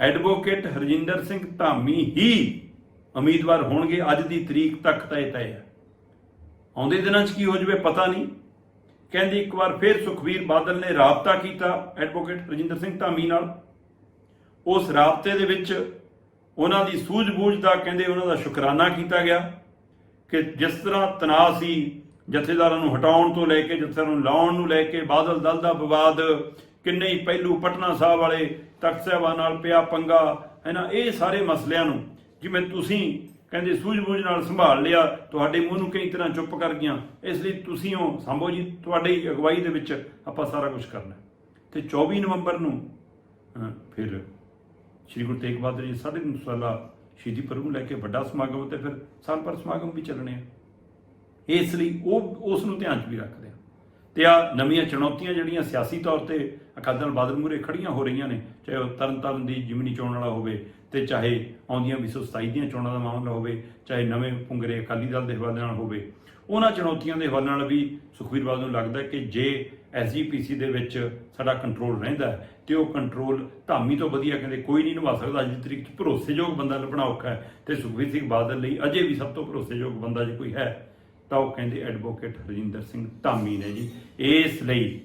ਐਡਵੋਕੇਟ ਹਰਜਿੰਦਰ ਸਿੰਘ ਧਾਮੀ ਹੀ ਉਮੀਦਵਾਰ ਹੋਣਗੇ ਅੱਜ ਦੀ ਤਰੀਕ ਤੱਕ ਤਾਂ ਇਹ ਤੈਅ। ਹੈ ਆਉਂਦੇ ਦਿਨਾਂ 'ਚ ਕੀ ਹੋ ਜਵੇ ਪਤਾ ਨਹੀਂ। ਕਹਿੰਦੀ ਇੱਕ ਵਾਰ ਫਿਰ ਸੁਖਵੀਰ ਬਾਦਲ ਨੇ ਰਾਬਤਾ ਕੀਤਾ ਐਡਵੋਕੇਟ ਰਜਿੰਦਰ ਸਿੰਘ ਧਾਮੀ ਨਾਲ। ਉਸ ਰਾਬਤੇ ਦੇ ਵਿੱਚ ਉਹਨਾਂ ਦੀ ਸੂਝ-ਬੂਝ ਦਾ ਕਹਿੰਦੇ ਉਹਨਾਂ ਦਾ ਸ਼ੁਕਰਾਨਾ ਕੀਤਾ ਗਿਆ ਕਿ ਜਿਸ ਤਰ੍ਹਾਂ ਤਣਾਅ ਸੀ ਜਥੇਦਾਰਾਂ ਨੂੰ ਹਟਾਉਣ ਤੋਂ ਲੈ ਕੇ, ਜਥੇਦਾਰਾਂ ਨੂੰ ਲਾਉਣ ਨੂੰ ਲੈ ਕੇ, ਬਾਦਲ ਦਲ ਦਾ ਵਿਵਾਦ ਕਿੰਨੇ ਹੀ ਪਹਿਲੂ ਪਟਨਾ ਸਾਹਿਬ ਵਾਲੇ, ਤਖਤ ਸਾਹਿਬਾਨ ਨਾਲ ਪਿਆ ਪੰਗਾ ਹੈ ਨਾ ਇਹ ਸਾਰੇ ਮਸਲਿਆਂ ਨੂੰ ਜਿਵੇਂ ਤੁਸੀਂ ਕਹਿੰਦੇ ਸੂਝ-ਬੂਝ ਨਾਲ ਸੰਭਾਲ ਲਿਆ, ਤੁਹਾਡੇ ਮੂੰਹ ਨੂੰ ਕਈ ਤਰ੍ਹਾਂ ਚੁੱਪ ਕਰ ਗਈਆਂ, ਇਸ ਲਈ ਤੁਸੀਂ ਉਹ ਸੰਭੋ ਜੀ, ਤੁਹਾਡੀ ਅਗਵਾਈ ਦੇ ਵਿੱਚ ਆਪਾਂ ਸਾਰਾ ਕੁਝ ਕਰਨਾ ਹੈ। ਤੇ 24 ਨਵੰਬਰ ਨੂੰ ਫਿਰ ਸ਼੍ਰੀ ਗੁਰੂ ਤੇਗ ਬਹਾਦਰ ਜੀ ਸਾਢੇ ਤਿੰਨ ਸੌ ਸਾਲਾ ਸ਼ਹੀਦੀ ਪਰਬ ਨੂੰ ਲੈ ਕੇ ਵੱਡਾ ਸਮਾਗਮ ਤੇ ਫਿਰ ਸਾਲ ਭਰ ਸਮਾਗਮ ਵੀ ਚੱਲਣੇ ਆ। ਇਸ ਲਈ ਉਹ ਉਸ ਨੂੰ ਧਿਆਨ 'ਚ ਵੀ ਰੱਖਦੇ ਆ। ਤੇ ਆ ਨਵੀਆਂ ਚੁਣੌਤੀਆਂ ਜਿਹੜੀਆਂ ਸਿਆਸੀ ਤੌਰ ਤੇ ਅਕਾਲੀ ਦਲ ਬਾਦਲ ਮੂਹਰੇ ਖੜੀਆਂ ਹੋ ਰਹੀਆਂ ਨੇ, ਚਾਹੇ ਉਹ ਤਰਨਤਾਰਨ ਦੀ ਜਿਮਨੀ ਚੋਣ ਵਾਲਾ ਹੋਵੇ ਤੇ ਚਾਹੇ ਆਉਂਦੀਆਂ 227 ਦੀਆਂ ਚੋਣਾਂ ਦਾ ਮਾਮਲਾ ਹੋਵੇ, ਚਾਹੇ ਨਵੇਂ ਪੁੰਗਰੇ ਅਕਾਲੀ ਦਲ ਦੇ ਹਵਾਲੇ ਨਾਲ ਹੋਵੇ ਉਹਨਾਂ ਚੁਣੌਤੀਆਂ ਦੇ ਹਵਾਲੇ ਨਾਲ ਵੀ ਸੁਖਬੀਰ ਬਾਦਲ ਨੂੰ ਲੱਗਦਾ ਕਿ ਜੇ ਐਸਜੀਪੀਸੀ ਦੇ ਵਿੱਚ ਸਾਡਾ ਕੰਟਰੋਲ ਰਹਿੰਦਾ ਹੈ ਤੇ ਉਹ ਕੰਟਰੋਲ ਧਾਮੀ ਤੋਂ ਵਧੀਆ ਕਹਿੰਦੇ ਕੋਈ ਨਹੀਂ ਨਿਭਾ ਸਕਦਾ। ਅੱਜ ਦੀ ਤਰੀਕ 'ਚ ਭਰੋਸੇਯੋਗ ਬੰਦਾ ਲੱਭਣਾ ਔਖਾ ਹੈ ਤੇ ਸੁਖਬੀਰ ਸਿੰਘ ਬਾਦਲ ਲਈ ਅਜੇ ਵੀ ਸਭ ਤੋਂ ਭਰੋਸੇਯੋਗ ਬੰਦਾ ਜੇ ਕੋਈ ਹੈ, ਤਾਂ ਉਹ ਕਹਿੰਦੇ ਐਡਵੋਕੇਟ ਹਰਜਿੰਦਰ ਸਿੰਘ ਧਾਮੀ ਨੇ ਜੀ। ਇਸ ਲਈ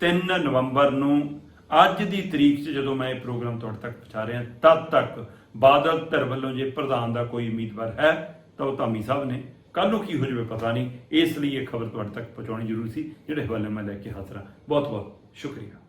3 ਨਵੰਬਰ ਨੂੰ ਅੱਜ ਦੀ ਤਰੀਕ 'ਚ ਜਦੋਂ ਮੈਂ ਇਹ ਪ੍ਰੋਗਰਾਮ ਤੁਹਾਡੇ ਤੱਕ ਪਹੁੰਚਾ ਰਿਹਾ, ਤਦ ਤੱਕ ਬਾਦਲ ਧਿਰ ਵੱਲੋਂ ਜੇ ਪ੍ਰਧਾਨ ਦਾ ਕੋਈ ਉਮੀਦਵਾਰ ਹੈ, ਤਾਂ ਉਹ ਧਾਮੀ ਸਾਹਿਬ ਨੇ। ਕੱਲ ਨੂੰ ਕੀ ਹੋ ਜਾਵੇ ਪਤਾ ਨਹੀਂ। ਇਸ ਲਈ ਇਹ ਖਬਰ ਤੁਹਾਡੇ ਤੱਕ ਪਹੁੰਚਾਉਣੀ ਜ਼ਰੂਰੀ ਸੀ। ਜਿਹੜੇ ਹਵਾਲੇ ਮੈਂ ਲੈ ਕੇ ਹਾਜ਼ਰ ਹਾਂ। ਬਹੁਤ ਬਹੁਤ ਸ਼ੁਕਰੀਆ।